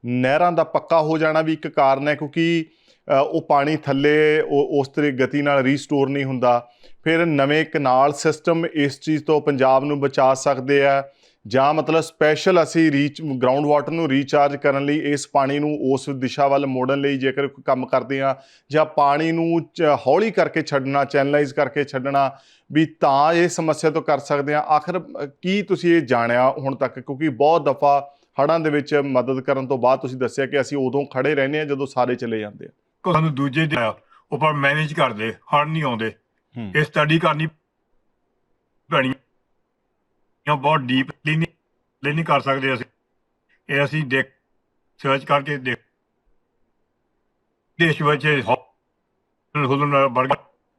ਨਹਿਰਾਂ ਦਾ ਪੱਕਾ ਹੋ ਜਾਣਾ ਵੀ ਇੱਕ ਕਾਰਨ ਹੈ ਕਿਉਂਕਿ ਉਹ ਪਾਣੀ ਥੱਲੇ ਉਸ ਤਰੀ ਗਤੀ ਨਾਲ ਰੀਸਟੋਰ ਨਹੀਂ ਹੁੰਦਾ। ਫਿਰ ਨਵੇਂ ਕਨਾਲ ਸਿਸਟਮ ਇਸ ਚੀਜ਼ ਤੋਂ ਪੰਜਾਬ ਨੂੰ ਬਚਾ ਸਕਦੇ ਆ। ਜਾਂ ਮਤਲਬ ਸਪੈਸ਼ਲ ਅਸੀਂ ਰੀਚ ਗਰਾਊਂਡ ਵਾਟਰ ਨੂੰ ਰੀਚਾਰਜ ਕਰਨ ਲਈ ਇਸ ਪਾਣੀ ਨੂੰ ਉਸ ਦਿਸ਼ਾ ਵੱਲ ਮੋੜਨ ਲਈ ਜੇਕਰ ਕੰਮ ਕਰਦੇ ਆ ਜਾਂ ਪਾਣੀ ਨੂੰ ਹੌਲੀ ਕਰਕੇ ਛੱਡਣਾ ਚੈਨਲਾਈਜ਼ ਕਰਕੇ ਛੱਡਣਾ ਵੀ ਤਾਂ ਇਹ ਸਮੱਸਿਆ ਤੋਂ ਕਰ ਸਕਦੇ ਆ ਆਖਰ ਕੀ ਤੁਸੀਂ ਇਹ ਜਾਣਿਆ ਹੁਣ ਤੱਕ? ਕਿਉਂਕਿ ਬਹੁਤ ਦਫਾ ਹੜ੍ਹਾਂ ਦੇ ਵਿੱਚ ਮਦਦ ਕਰਨ ਤੋਂ ਬਾਅਦ ਤੁਸੀਂ ਦੱਸਿਆ ਕਿ ਅਸੀਂ ਉਦੋਂ ਖੜੇ ਰਹਿੰਦੇ ਆ ਜਦੋਂ ਸਾਰੇ ਚਲੇ ਜਾਂਦੇ ਆ।
ਸਾਨੂੰ ਦੂਜੇ ਦੇ ਆ ਉਹ ਪਰ ਮੈਨੇਜ ਕਰਦੇ ਹੜ ਨਹੀਂ ਆਉਂਦੇ। ਇਹ ਸਟੱਡੀ ਕਰਨੀ ਪੈਣੀ। ਬਹੁਤ ਡੀਪਲੀ ਨਹੀਂ ਨਹੀਂ ਕਰ ਸਕਦੇ ਅਸੀਂ। ਇਹ ਅਸੀਂ ਦੇਖ ਸਰਚ ਕਰਕੇ ਦੇਖ ਦੇਸ਼ ਵਿੱਚ ਹੁਲਨ ਬਰਗ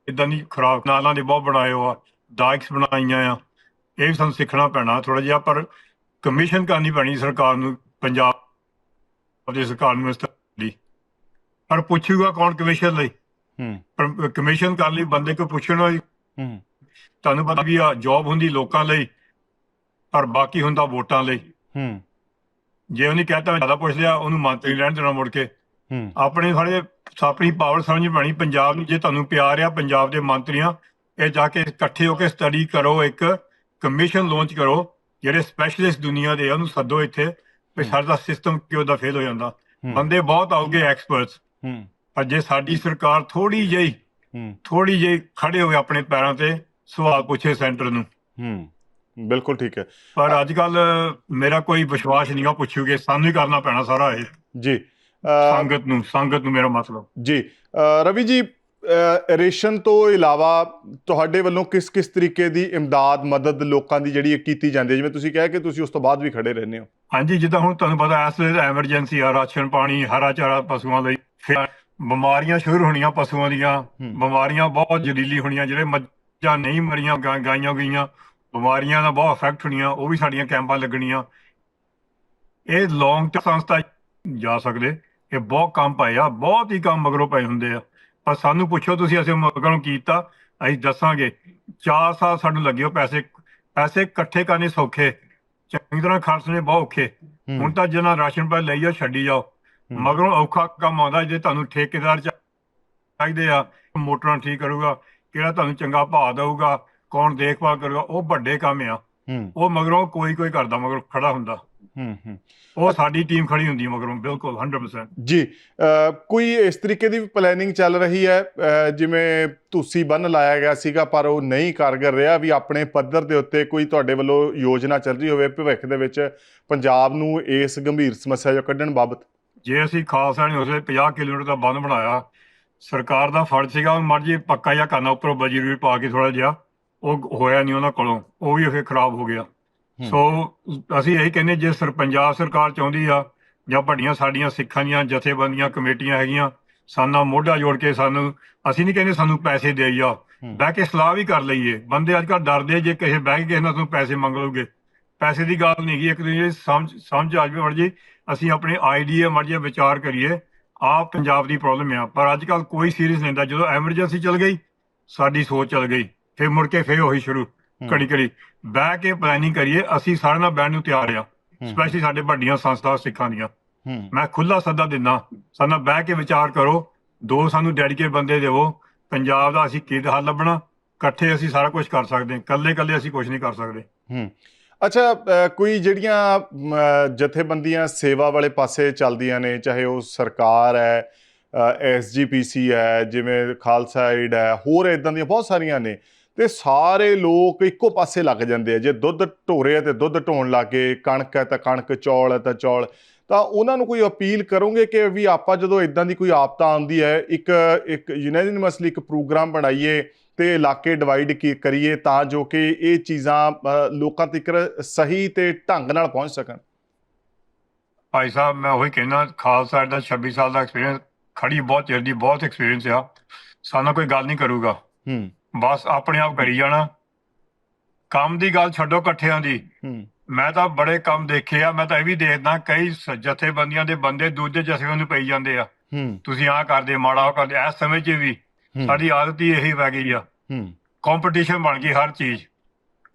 ਇਦਾਂ ਦੀ ਖਰਾਬ ਨਾਲਾਂ ਦੇ ਬਹੁਤ ਬਣਾਏ ਹੋ ਆ ਡਾਈਕਸ ਬਣਾਈਆਂ ਆ। ਇਹ ਵੀ ਸਾਨੂੰ ਸਿੱਖਣਾ ਪੈਣਾ ਥੋੜਾ ਜਿਹਾ ਪਰ ਕਮਿਸ਼ਨ ਕਰਨੀ ਪੈਣੀ ਸਰਕਾਰ ਨੂੰ ਪੰਜਾਬ ਦੀ ਸਰਕਾਰ ਨੂੰ ਇਸ ਲਈ ਪਰ ਪੁੱਛੂਗਾ ਕੌਣ ਕਮਿਸ਼ਨ ਲਈ?
ਹੂੰ।
ਕਮਿਸ਼ਨ ਕਰਨ ਲਈ ਬੰਦੇ ਕੋ ਪੁੱਛਣ
ਹੂੰ।
ਤੁਹਾਨੂੰ ਪਤਾ ਵੀ ਆ ਜੌਬ ਹੁੰਦੀ ਲੋਕਾਂ ਲਈ। ਪਰ ਬਾਕੀ ਹੁੰਦਾ ਵੋਟਾਂ ਲਈ।
ਹੂੰ।
ਜੇ ਉਹਨੇ ਕਹਤਾ ਮੈਂ ਜ਼ਿਆਦਾ ਪੁੱਛ ਲਿਆ ਉਹਨੂੰ ਮੰਤਰੀ ਰਹਿਣ ਦੇਣਾ ਮੁੜ ਕੇ।
ਹੂੰ।
ਆਪਣੇ ਸਾਰੇ ਆਪਣੀ ਪਾਵਰ ਸਮਝ ਪੈਣੀ ਪੰਜਾਬ ਨੂੰ ਜੇ ਤੁਹਾਨੂੰ ਪਿਆਰ ਆ ਪੰਜਾਬ ਦੇ ਮੰਤਰੀਆਂ ਇਹ ਜਾ ਕੇ ਇਕੱਠੇ ਹੋ ਕੇ ਸਟੱਡੀ ਕਰੋ ਇੱਕ ਕਮਿਸ਼ਨ ਲਾਂਚ ਕਰੋ ਜਿਹੜੇ ਸਪੈਸ਼ਲਿਸਟ ਦੁਨੀਆ ਦੇ ਉਹਨੂੰ ਸੱਦੋ ਇੱਥੇ ਵੀ। ਸਾਡਾ ਸਿਸਟਮ ਕਿਉਂ ਦਾ ਫੇਲ ਹੋ ਜਾਂਦਾ। ਬੰਦੇ ਬਹੁਤ ਆਉਗੇ ਐਕਸਪਰਟਸ
ਹੂੰ।
ਪਰ ਜੇ ਸਾਡੀ ਸਰਕਾਰ ਥੋੜੀ ਜਿਹੀ
ਹੂੰ।
ਥੋੜੀ ਜਿਹੀ ਖੜੇ ਹੋਏ ਆਪਣੇ ਪੈਰਾਂ ਤੇ ਸਵਾਲ ਪੁੱਛੇ ਸੈਂਟਰ ਨੂੰ।
ਹੂੰ। ਬਿਲਕੁਲ ਠੀਕ ਹੈ।
ਪਰ ਅੱਜ ਕੱਲ ਮੇਰਾ ਕੋਈ ਵਿਸ਼ਵਾਸ ਨਹੀਂਗਾ ਪੁੱਛੂਗੇ ਸਾਨੂੰ ਹੀ ਕਰਨਾ ਪੈਣਾ ਸਾਰਾ ਇਹ।
ਜੀ
ਸੰਗਤ ਨੂੰ ਸੰਗਤ ਨੂੰ ਮੇਰਾ ਮਤਲਬ।
ਜੀ ਰਵੀ ਜੀ ਰੇਸ਼ਨ ਤੋਂ ਇਲਾਵਾ ਤੁਹਾਡੇ ਵੱਲੋਂ ਕਿਸ ਕਿਸ ਤਰੀਕੇ ਦੀ ਇਮਦਾਦ ਮਦਦ ਲੋਕਾਂ ਦੀ ਜਿਹੜੀ ਕੀਤੀ ਜਾਂਦੀ ਹੈ? ਜਿਵੇਂ ਤੁਸੀਂ ਕਿਹਾ ਕਿ ਤੁਸੀਂ ਉਸ ਤੋਂ ਬਾਅਦ ਵੀ ਖੜੇ ਰਹਿੰਦੇ ਹੋ।
ਹਾਂਜੀ ਜਿੱਦਾਂ ਹੁਣ ਤੁਹਾਨੂੰ ਪਤਾ ਇਸ ਵੇਲੇ ਐਮਰਜੈਂਸੀ ਆ ਰਾਸ਼ਨ ਪਾਣੀ ਹਰਾ ਚਾਰਾ ਪਸ਼ੂਆਂ ਲਈ। ਫਿਰ ਬਿਮਾਰੀਆਂ ਸ਼ੁਰੂ ਹੋਣੀਆਂ ਪਸ਼ੂਆਂ ਦੀਆਂ। ਬਿਮਾਰੀਆਂ ਬਹੁਤ ਜ਼ਹਿਰੀਲੀ ਹੋਣੀਆਂ ਜਿਹੜੇ ਮੱਝਾਂ ਨਹੀਂ ਮਰੀਆਂ ਗਾਈਆਂ ਗਈਆਂ। ਬਿਮਾਰੀਆਂ ਦਾ ਬਹੁਤ ਇਫੈਕਟ ਹੋਣੀਆਂ ਉਹ ਵੀ ਸਾਡੀਆਂ ਕੈਂਪਾਂ ਲੱਗਣੀਆਂ। ਇਹ ਲੌਂਗ ਟਰਮ ਸੰਸਥਾ ਜਾ ਸਕਦੇ ਇਹ ਬਹੁਤ ਕੰਮ ਪਏ ਆ ਬਹੁਤ ਹੀ ਕੰਮ ਮਗਰੋਂ ਪਏ ਹੁੰਦੇ ਆ। ਪਰ ਸਾਨੂੰ ਪੁੱਛੋ ਤੁਸੀਂ ਅਸੀਂ ਮਗਰੋਂ ਕੀਤਾ ਅਸੀਂ ਦੱਸਾਂਗੇ। 4 ਸਾਲ ਸਾਨੂੰ ਲੱਗੇ ਉਹ ਪੈਸੇ ਪੈਸੇ ਇਕੱਠੇ ਕਰਨੇ ਸੌਖੇ। ਚੰਗੀ ਤਰ੍ਹਾਂ ਖਰਚਣੇ ਬਹੁਤ ਔਖੇ। ਹੁਣ ਤਾਂ ਜਿਹਨਾਂ ਰਾਸ਼ਨ ਪਾ ਲਈ ਜਾਓ ਛੱਡੀ ਜਾਓ। ਮਗਰੋਂ ਔਖਾ ਕੰਮ ਆਉਂਦਾ ਜੇ ਤੁਹਾਨੂੰ ਠੇਕੇਦਾਰ ਚਾਹੀਦੇ ਆ ਮੋਟਰਾਂ ਠੀਕ ਕਰੂਗਾ ਕਿਹੜਾ ਤੁਹਾਨੂੰ ਚੰਗਾ ਭਾਅ ਦਊਗਾ ਕੌਣ ਦੇਖਭਾਲ ਕਰੂਗਾ ਉਹ ਵੱਡੇ ਕੰਮ ਆ। ਉਹ ਮਗਰੋਂ ਕੋਈ ਕੋਈ ਕਰਦਾ ਮਗਰ ਖੜਾ ਹੁੰਦਾ।
ਹੂੰ, ਹੂੰ।
ਉਹ ਸਾਡੀ ਟੀਮ ਖੜੀ ਹੁੰਦੀ ਹੈ ਮਗਰੋਂ ਬਿਲਕੁਲ 100%
ਜੀ ਕੋਈ ਇਸ ਤਰੀਕੇ ਦੀ ਪਲੈਨਿੰਗ ਚੱਲ ਰਹੀ ਹੈ? ਜਿਵੇਂ ਤੁਸੀਂ ਬੰਨ ਲਾਇਆ ਗਿਆ ਸੀਗਾ ਪਰ ਉਹ ਨਹੀਂ ਕਾਰਗਰ ਰਿਹਾ ਵੀ ਆਪਣੇ ਪੱਧਰ ਦੇ ਉੱਤੇ ਕੋਈ ਤੁਹਾਡੇ ਵੱਲੋਂ ਯੋਜਨਾ ਚੱਲ ਰਹੀ ਹੋਵੇ ਭਵਿੱਖ ਦੇ ਵਿੱਚ ਪੰਜਾਬ ਨੂੰ ਇਸ ਗੰਭੀਰ ਸਮੱਸਿਆ ਚੋਂ ਕੱਢਣ ਬਾਬਤ?
ਜੇ ਅਸੀਂ ਖਾਲਸਾ ਨੇ ਉਸੇ 50 ਕਿਲੋਮੀਟਰ ਦਾ ਬੰਦ ਬਣਾਇਆ ਸਰਕਾਰ ਦਾ ਫਰਜ਼ ਸੀਗਾ ਉਹ ਮਰਜ਼ੀ ਪੱਕਾ ਜਿਹਾ ਕਰਨਾ ਉੱਪਰੋਂ ਬਜੀ ਰੂਈ ਪਾ ਕੇ ਥੋੜਾ ਜਿਹਾ ਉਹ ਹੋਇਆ ਨਹੀਂ ਉਹਨਾਂ ਕੋਲੋਂ ਉਹ ਵੀ ਫਿਰ ਖਰਾਬ ਹੋ ਗਿਆ। ਸੋ ਅਸੀਂ ਇਹੀ ਕਹਿੰਦੇ ਜੇ ਸਰ ਪੰਜਾਬ ਸਰਕਾਰ ਚਾਹੁੰਦੀ ਆ ਜਾਂ ਵੱਡੀਆਂ ਸਾਡੀਆਂ ਸਿੱਖਾਂ ਦੀਆਂ ਜਥੇਬੰਦੀਆਂ ਕਮੇਟੀਆਂ ਹੈਗੀਆਂ ਸਾਨਾ ਮੋਢਾ ਜੋੜ ਕੇ ਸਾਨੂੰ ਅਸੀਂ ਨਹੀਂ ਕਹਿੰਦੇ ਸਾਨੂੰ ਪੈਸੇ ਦੇ ਜਾ। ਬਹਿ ਕੇ ਸਲਾਹ ਵੀ ਕਰ ਲਈਏ। ਬੰਦੇ ਅੱਜ ਕੱਲ੍ਹ ਡਰਦੇ ਜੇ ਕਿਸੇ ਬਹਿ ਕੇ ਕਿਸੇ ਨਾਲ ਤੁਹਾਨੂੰ ਪੈਸੇ ਮੰਗ ਲਓਗੇ ਪੈਸੇ ਦੀ ਗੱਲ ਨਹੀਂ ਗੀ ਇੱਕ ਦੂਜੇ ਸਮਝ ਸਮਝ ਆ ਜਾਵੇ ਮਰਜ਼ੀ ਅਸੀਂ ਆਪਣੇ ਆਈਡੀਆ ਮਰਜ਼ੀ ਵਿਚਾਰ ਕਰੀਏ ਆ ਪੰਜਾਬ ਦੀ ਪ੍ਰੋਬਲਮ ਆ। ਪਰ ਅੱਜ ਕੱਲ੍ਹ ਕੋਈ ਸੀਰੀਅਸ ਲੈਂਦਾ ਜਦੋਂ ਐਮਰਜੈਂਸੀ ਚੱਲ ਗਈ ਸਾਡੀ ਸੋਚ ਚੱਲ ਗਈ। ਫਿਰ ਮੁੜ ਕੇ ਫੇਰ ਉਹੀ ਸ਼ੁਰੂ। ਘੜੀ ਘੜੀ। ਬਹਿ ਕੇ ਪਲੈਨਿੰਗ ਕਰੀਏ ਅਸੀਂ ਸਾਰਿਆਂ ਨਾਲ ਬਹਿਣ ਨੂੰ ਤਿਆਰ ਆ। ਸਪੈਸ਼ਲੀ ਸਾਡੇ ਵੱਡੀਆਂ ਸੰਸਥਾ ਸਿੱਖਾਂ ਦੀਆਂ। ਮੈਂ ਖੁੱਲਾ ਸੱਦਾ ਦਿੰਦਾ ਸਾਡੇ ਨਾਲ ਬਹਿ ਕੇ ਵਿਚਾਰ ਕਰੋ ਦੋ ਸਾਨੂੰ ਡੈਡੀਕੇਟ ਬੰਦੇ ਦੇਵੋ ਪੰਜਾਬ ਦਾ ਅਸੀਂ ਕਿਹਦਾ ਹੱਲ ਲੱਭਣਾ ਇਕੱਠੇ ਅਸੀਂ ਸਾਰਾ ਕੁਝ ਕਰ ਸਕਦੇ ਹਾਂ ਇਕੱਲੇ ਇਕੱਲੇ ਅਸੀਂ ਕੁਝ ਨਹੀਂ ਕਰ ਸਕਦੇ।
ਹੂੰ। ਅੱਛਾ ਕੋਈ ਜਿਹੜੀਆਂ ਜਥੇਬੰਦੀਆਂ ਸੇਵਾ ਵਾਲੇ ਪਾਸੇ ਚੱਲਦੀਆਂ ਨੇ ਚਾਹੇ ਉਹ ਸਰਕਾਰ ਹੈ ਐਸਜੀਪੀਸੀ ਹੈ ਜਿਵੇਂ ਖਾਲਸਾ ਏਡ ਹੈ ਹੋਰ ਇਦਾਂ ਦੀਆਂ ਬਹੁਤ ਸਾਰੀਆਂ ਨੇ ਤੇ ਸਾਰੇ ਲੋਕ ਇੱਕੋ ਪਾਸੇ ਲੱਗ ਜਾਂਦੇ ਆ। ਜੇ ਦੁੱਧ ਢੋਰੇ ਆ ਤੇ ਦੁੱਧ ਢੋਣ ਲੱਗੇ ਕਣਕ ਹੈ ਤਾਂ ਕਣਕ ਚੌਲ ਹੈ ਤਾਂ ਚੌਲ। ਤਾਂ ਉਹਨਾਂ ਨੂੰ ਕੋਈ ਅਪੀਲ ਕਰੋਗੇ ਕਿ ਵੀ ਆਪਾਂ ਜਦੋਂ ਇਦਾਂ ਦੀ ਕੋਈ ਆਪਤਾ ਆਉਂਦੀ ਹੈ ਇੱਕ ਇੱਕ ਯੂਨੈਨਿਮਸਲੀ ਇੱਕ ਪ੍ਰੋਗਰਾਮ ਬਣਾਈਏ ਤੇ ਇਲਾਕੇ ਡਿਵਾਈਡ ਕੀ ਕਰੀਏ ਤਾਂ ਜੋ ਕਿ ਇਹ ਚੀਜ਼ਾਂ ਲੋਕਾਂ ਤੱਕ ਸਹੀ ਤੇ ਢੰਗ ਨਾਲ ਪਹੁੰਚ ਸਕਣ।
ਭਾਈ ਸਾਹਿਬ ਮੈਂ ਉਹੀ ਕਹਿਣਾ ਖਾਲਸਾ ਦਾ 26 ਸਾਲ ਦਾ ਐਕਸਪੀਰੀਅੰਸ ਖੜੀ ਬਹੁਤ ਚਿਰ ਦੀ ਬਹੁਤ ਐਕਸਪੀਰੀਅੰਸ ਆ। ਸਾਨੂੰ ਕੋਈ ਗੱਲ ਨਹੀਂ ਕਰੂਗਾ।
ਹੂੰ।
ਬਸ ਆਪਣੇ ਆਪ ਕਰੀ ਜਾਣਾ। ਕੰਮ ਦੀ ਗੱਲ ਛੱਡੋ ਇਕੱਠਿਆਂ ਦੀ। ਮੈਂ ਤਾਂ ਬੜੇ ਕੰਮ ਦੇਖੇ ਆ ਮੈਂ ਤਾਂ ਇਹ ਵੀ ਦੇਖਦਾ ਕਈ ਸ- ਜਥੇਬੰਦੀਆਂ ਦੇ ਬੰਦੇ ਦੂਜੇ ਜਥੇਬੰਦੀਆਂ ਨੂੰ ਪਈ ਜਾਂਦੇ ਆ। ਤੁਸੀਂ ਆਹ ਕਰਦੇ ਮਾੜਾ ਉਹ ਕਰਦੇ ਇਸ ਸਮੇਂ 'ਚ ਵੀ ਸਾਡੀ ਆਦਤ ਹੀ ਇਹੀ ਪੈ ਗਈ ਆ। ਕੰਪੀਟੀਸ਼ਨ ਬਣ ਗਈ ਹਰ ਚੀਜ਼।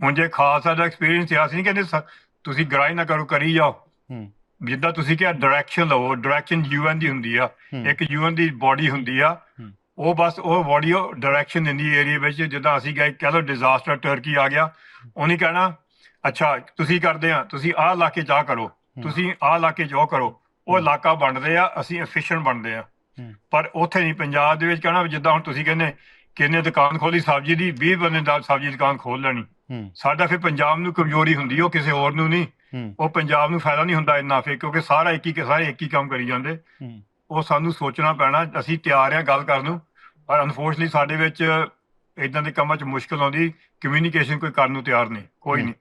ਹੁਣ ਜੇ ਖਾਲਸਾ ਦਾ ਐਕਸਪੀਰੀਅੰਸ ਆ ਨਹੀਂ ਕਹਿੰਦੇ ਸ- ਤੁਸੀਂ ਗਰਾਈ ਨਾ ਕਰੋ ਕਰੀ ਜਾਓ। ਜਿੱਦਾਂ ਤੁਸੀਂ ਕਿਹਾ ਡਾਇਰੈਕਸ਼ਨ ਲਵੋ ਡਾਇਰੈਕਸ਼ਨ ਯੂਐਨ ਦੀ ਹੁੰਦੀ ਆ। ਇੱਕ ਯੂਐਨ ਦੀ ਬਾਡੀ ਹੁੰਦੀ ਆ। ਉਹ ਬਸ ਉਹ ਉਹ ਡਾਇਰੈਕਸ਼ਨ ਦਿੰਦੀ ਏਰੀਆ ਵਿੱਚ ਜਿੱਦਾਂ ਅਸੀਂ ਗਏ ਕਹ ਲਓ ਡਿਜ਼ਾਸਟਰ ਟਰਕੀ ਆ ਗਿਆ। ਉਹਨੇ ਕਹਿਣਾ ਅੱਛਾ ਤੁਸੀਂ ਕਰਦੇ ਆ ਤੁਸੀਂ ਆਹ ਇਲਾਕੇ ਆਹ ਕਰੋ ਤੁਸੀਂ ਆਹ ਇਲਾਕੇ ਉਹ ਕਰੋ। ਉਹ ਇਲਾਕਾ ਬਣਦੇ ਆ ਅਸੀਂ ਐਫੀਸ਼ੀਐਂਟ ਬਣਦੇ ਆ। ਪਰ ਉੱਥੇ ਨਹੀਂ ਪੰਜਾਬ ਦੇ ਵਿੱਚ ਕਹਿਣਾ ਜਿੱਦਾਂ ਹੁਣ ਤੁਸੀਂ ਕਹਿੰਦੇ ਕਿੰਨੇ ਦੁਕਾਨ ਖੋਲੀ ਸਬਜ਼ੀ ਦੀ 20 ਬੰਦੇ ਦਾ ਸਬਜ਼ੀ ਦੁਕਾਨ ਖੋਲ ਲੈਣੀ। ਸਾਡਾ ਫਿਰ ਪੰਜਾਬ ਨੂੰ ਕਮਜ਼ੋਰੀ ਹੁੰਦੀ ਉਹ ਕਿਸੇ ਹੋਰ ਨੂੰ ਨਹੀਂ ਉਹ ਪੰਜਾਬ ਨੂੰ ਫਾਇਦਾ ਨਹੀਂ ਹੁੰਦਾ ਇੰਨਾ ਫਿਰ ਕਿਉਂਕਿ ਸਾਰਾ ਇੱਕ ਹੀ ਸਾਰੇ ਇੱਕ ਹੀ ਕੰਮ ਕਰੀ ਜਾਂਦੇ। ਉਹ ਸਾਨੂੰ ਸੋਚਣਾ ਪੈਣਾ ਅਸੀਂ ਤਿਆਰ ਆ ਗੱਲ ਕਰਨ ਨੂੰ ਪਰ ਅਨਫੋਰਚੂਨਟਲੀ ਸਾਡੇ ਵਿੱਚ ਇਦਾਂ ਦੇ ਕੰਮਾਂ 'ਚ ਮੁਸ਼ਕਲ ਆਉਂਦੀ ਕਮਿਊਨੀਕੇਸ਼ਨ ਕੋਈ ਕਰਨ ਨੂੰ ਤਿਆਰ ਨਹੀਂ ਕੋਈ। ਨਹੀਂ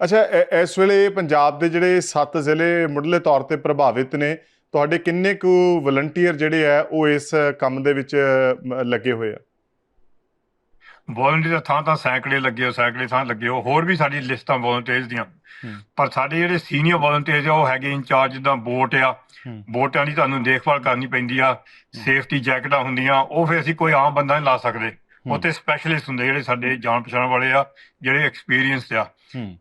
ਅੱਛਾ ਇਸ ਵੇਲੇ ਪੰਜਾਬ ਦੇ ਜਿਹੜੇ 7 ਜ਼ਿਲ੍ਹੇ ਮੁੱਢਲੇ ਤੌਰ ਤੇ ਪ੍ਰਭਾਵਿਤ ਨੇ ਤੁਹਾਡੇ ਕਿੰਨੇ ਕੁ ਵਲੰਟੀਅਰ ਜਿਹੜੇ ਆ ਉਹ ਇਸ ਕੰਮ ਦੇ ਵਿੱਚ ਲੱਗੇ ਹੋਏ ਆ
ਵੋਲੰਟੀਅਰ ਥਾਂ ਤਾਂ ਸੈਂਕੜੇ ਲੱਗੇ ਹੋ ਸੈਂਕੜੇ ਥਾਂ ਲੱਗੇ ਹੋ ਹੋਰ ਵੀ ਸਾਡੀ ਲਿਸਟਾਂ ਵੋਲੰਟੀਅਰਸ ਦੀਆਂ। ਪਰ ਸਾਡੇ ਜਿਹੜੇ ਸੀਨੀਅਰ ਵੋਲੰਟੀਅਰਸ ਆ ਉਹ ਹੈਗੇ ਇੰਚਾਰਜ ਜਿੱਦਾਂ ਬੋਟ ਆ। ਬੋਟਾਂ ਦੀ ਤੁਹਾਨੂੰ ਦੇਖਭਾਲ ਕਰਨੀ ਪੈਂਦੀ ਆ ਸੇਫਟੀ ਜੈਕਟਾਂ ਹੁੰਦੀਆਂ ਉਹ ਫਿਰ ਅਸੀਂ ਕੋਈ ਆਮ ਬੰਦਾ ਨਹੀਂ ਲਾ ਸਕਦੇ। ਉੱਥੇ ਸਪੈਸ਼ਲਿਸਟ ਹੁੰਦੇ ਜਿਹੜੇ ਸਾਡੇ ਜਾਣ ਪਛਾਣ ਵਾਲੇ ਆ ਜਿਹੜੇ ਐਕਸਪੀਰੀਅੰਸ ਆ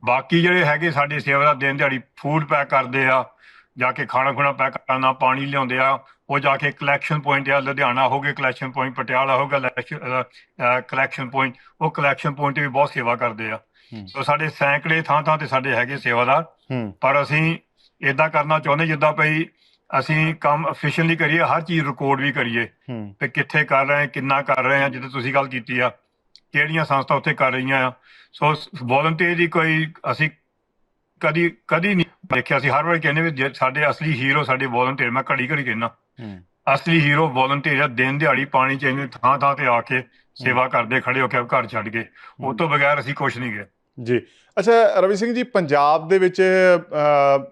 ਬਾਕੀ ਜਿਹੜੇ ਹੈਗੇ ਸਾਡੇ ਸੇਵਾਦਾਰ ਦਿਨ ਦਿਹਾੜੀ ਫੂਡ ਪੈਕ ਕਰਦੇ ਆ ਜਾ ਕੇ ਖਾਣਾ ਖੁਣਾ ਪੈਕ ਕਰਨਾ ਪਾਣੀ ਲਿਆਉਂਦੇ ਆ ਉਹ ਜਾ ਕੇ ਕਲੈਕਸ਼ਨ ਪੁਆਇੰਟ ਆ ਲੁਧਿਆਣਾ ਹੋਗੇ ਕਲੈਕਸ਼ਨ ਪੁਆਇੰਟ ਪਟਿਆਲਾ ਹੋਗਾ ਕਲੈਕਸ਼ਨ ਪੁਆਇੰਟ ਉਹ ਕਲੈਕਸ਼ਨ ਪੁਆਇੰਟ ਵੀ ਬਹੁਤ ਸੇਵਾ ਕਰਦੇ ਆ। ਸੋ ਸਾਡੇ ਸੈਂਕੜੇ ਥਾਂ ਥਾਂ ਤੇ ਸਾਡੇ ਹੈਗੇ ਸੇਵਾਦਾਰ। ਪਰ ਅਸੀਂ ਇਦਾਂ ਕਰਨਾ ਚਾਹੁੰਦੇ ਜਿੱਦਾਂ ਭਈ ਅਸੀਂ ਕੰਮ ਐਫੀਸ਼ੀਐਂਟਲੀ ਕਰੀਏ ਹਰ ਚੀਜ਼ ਰਿਕਾਰਡ ਵੀ ਕਰੀਏ। ਤੇ ਕਿੱਥੇ ਕਰ ਰਹੇ ਹਾਂ ਕਿੰਨਾ ਕਰ ਰਹੇ ਹਾਂ ਜਿੱਦਾਂ ਤੁਸੀਂ ਗੱਲ ਕੀਤੀ ਆ ਕਿਹੜੀਆਂ ਸੰਸਥਾ ਉੱਥੇ ਕਰ ਰਹੀਆਂ ਆ। ਸੋ ਵੋਲੰਟੀਅਰ ਦੀ ਕੋਈ ਅਸੀਂ ਕਦੀ ਕਦੀ ਨਹੀਂ ਦੇਖਿਆ ਸੀ। ਹਰ ਵਾਰ ਕਹਿੰਦੇ ਵੀ ਸਾਡੇ ਅਸਲੀ ਹੀਰੋ ਸਾਡੇ ਵੋਲੰਟੀਅਰ ਮੈਂ ਘੜੀ ਘੜੀ ਕਹਿੰਦਾ। ਅਸਲੀ ਹੀਰੋ ਵੋਲੰਟੀਅਰ ਦਿਨ ਦਿਹਾੜੀ ਪਾਣੀ ਚ ਇੰਨੇ ਥਾਂ ਥਾਂ ਤੇ ਆ ਕੇ ਸੇਵਾ ਕਰਦੇ ਖੜੇ ਹੋ ਕੇ ਘਰ ਛੱਡ ਕੇ। ਉਹ ਤੋਂ ਬਗੈਰ ਅਸੀਂ ਕੁਝ ਨਹੀਂ ਗਏ।
ਜੀ। ਅੱਛਾ ਰਵੀ ਸਿੰਘ ਜੀ ਪੰਜਾਬ ਦੇ ਵਿੱਚ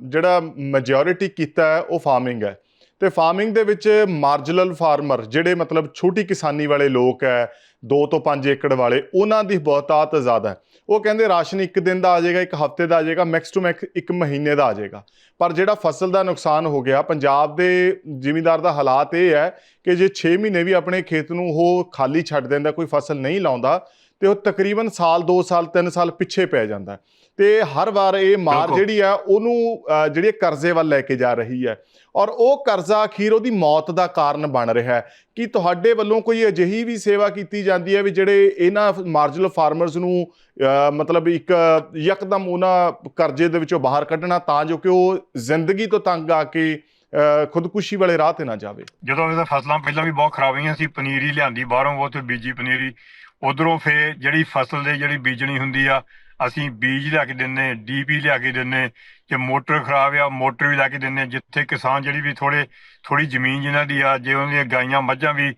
ਜਿਹੜਾ ਮੈਜੋਰਿਟੀ ਕੀਤਾ ਹੈ ਉਹ ਫਾਰਮਿੰਗ ਹੈ। ਤੇ ਫਾਰਮਿੰਗ ਦੇ ਵਿੱਚ ਮਾਰਜਨਲ ਫਾਰਮਰ ਜਿਹੜੇ ਮਤਲਬ ਛੋਟੀ ਕਿਸਾਨੀ ਵਾਲੇ ਲੋਕ ਹੈ 2 ਤੋਂ 5 ਏਕੜ ਵਾਲੇ, ਉਹਨਾਂ ਦੀ ਬਹੁਤਾਤ ਜ਼ਿਆਦਾ ਹੈ। ਉਹ ਕਹਿੰਦੇ ਰਾਸ਼ਨ ਇੱਕ ਦਿਨ ਦਾ ਆ ਜਾਏਗਾ, ਇੱਕ ਹਫ਼ਤੇ ਦਾ ਆ ਜਾਏਗਾ ਮੈਕਸ ਟੂ ਮੈਕਸ ਇੱਕ ਮਹੀਨੇ ਦਾ ਆ ਜਾਏਗਾ। ਪਰ ਜਿਹੜਾ ਫਸਲ ਦਾ ਨੁਕਸਾਨ ਹੋ ਗਿਆ, ਪੰਜਾਬ ਦੇ ਜ਼ਿਮੀਂਦਾਰ ਦਾ ਹਾਲਾਤ ਇਹ ਹੈ ਕਿ ਜੇ 6 ਮਹੀਨੇ ਵੀ ਆਪਣੇ ਖੇਤ ਨੂੰ ਉਹ ਖਾਲੀ ਛੱਡ ਦਿੰਦਾ, ਕੋਈ ਫਸਲ ਨਹੀਂ ਲਾਉਂਦਾ ਤੇ ਉਹ ਤਕਰੀਬਨ ਸਾਲ 2 ਸਾਲ 3 ਸਾਲ ਪਿੱਛੇ ਪੈ ਜਾਂਦਾ। ਤੇ ਹਰ ਵਾਰ ਇਹ ਮਾਰ। ਜਿਹੜੀ ਆ ਉਹਨੂੰ ਜਿਹੜੀ ਕਰਜ਼ੇ ਵੱਲ ਲੈ ਕੇ ਜਾ ਰਹੀ ਹੈ ਔਰ ਉਹ ਕਰਜ਼ਾ ਅਖੀਰ ਉਹਦੀ ਮੌਤ ਦਾ ਕਾਰਨ ਬਣ ਰਿਹਾ ਹੈ ਕਿ ਤੁਹਾਡੇ ਵੱਲੋਂ ਕੋਈ ਅਜਿਹੀ ਵੀ ਸੇਵਾ ਕੀਤੀ ਜਾਂਦੀ ਹੈ ਵੀ ਜਿਹੜੇ ਇਹਨਾਂ ਮਾਰਜਨਲ ਫਾਰਮਰਸ ਨੂੰ ਮਤਲਬ ਇੱਕ ਯਕਦਮ ਉਹਨਾਂ ਕਰਜ਼ੇ ਦੇ ਵਿੱਚੋਂ ਬਾਹਰ ਕੱਢਣਾ ਤਾਂ ਜੋ ਕਿ ਉਹ ਜ਼ਿੰਦਗੀ ਤੋਂ ਤੰਗ ਆ ਕੇ ਖੁਦਕੁਸ਼ੀ ਵਾਲੇ ਰਾਹ ਤੇ ਨਾ ਜਾਵੇ
ਜਦੋਂ ਇਹਦਾ ਫਸਲਾਂ ਪਹਿਲਾਂ ਵੀ ਬਹੁਤ ਖਰਾਬ ਹੋਈਆਂ ਸੀ ਪਨੀਰੀ ਲਿਆਂਦੀ ਬਾਹਰੋਂ ਉਹ ਤੇ ਬੀਜੀ ਪਨੀਰੀ ਉਧਰੋਂ ਫੇ ਜਿਹੜੀ ਫਸਲ ਦੇ ਜਿਹੜੀ ਬੀਜਣੀ ਹੁੰਦੀ ਆ, ਅਸੀਂ ਬੀਜ ਲਿਆ ਕੇ ਦਿੰਨੇ ਡੀਪੀ ਲਿਆ ਕੇ ਦਿੰਨੇ ਜੇ ਮੋਟਰ ਖਰਾਬ ਆ, ਮੋਟਰ ਵੀ ਲਿਆ ਕੇ ਦਿੰਨੇ ਜਿੱਥੇ ਕਿਸਾਨ ਜਿਹੜੀ ਵੀ ਥੋੜੇ ਥੋੜੀ ਜ਼ਮੀਨ ਜਿਨ੍ਹਾਂ ਦੀ ਆ, ਜੇ ਉਹਨਾਂ ਦੀਆਂ ਗਾਈਆਂ ਮੱਝਾਂ ਵੀ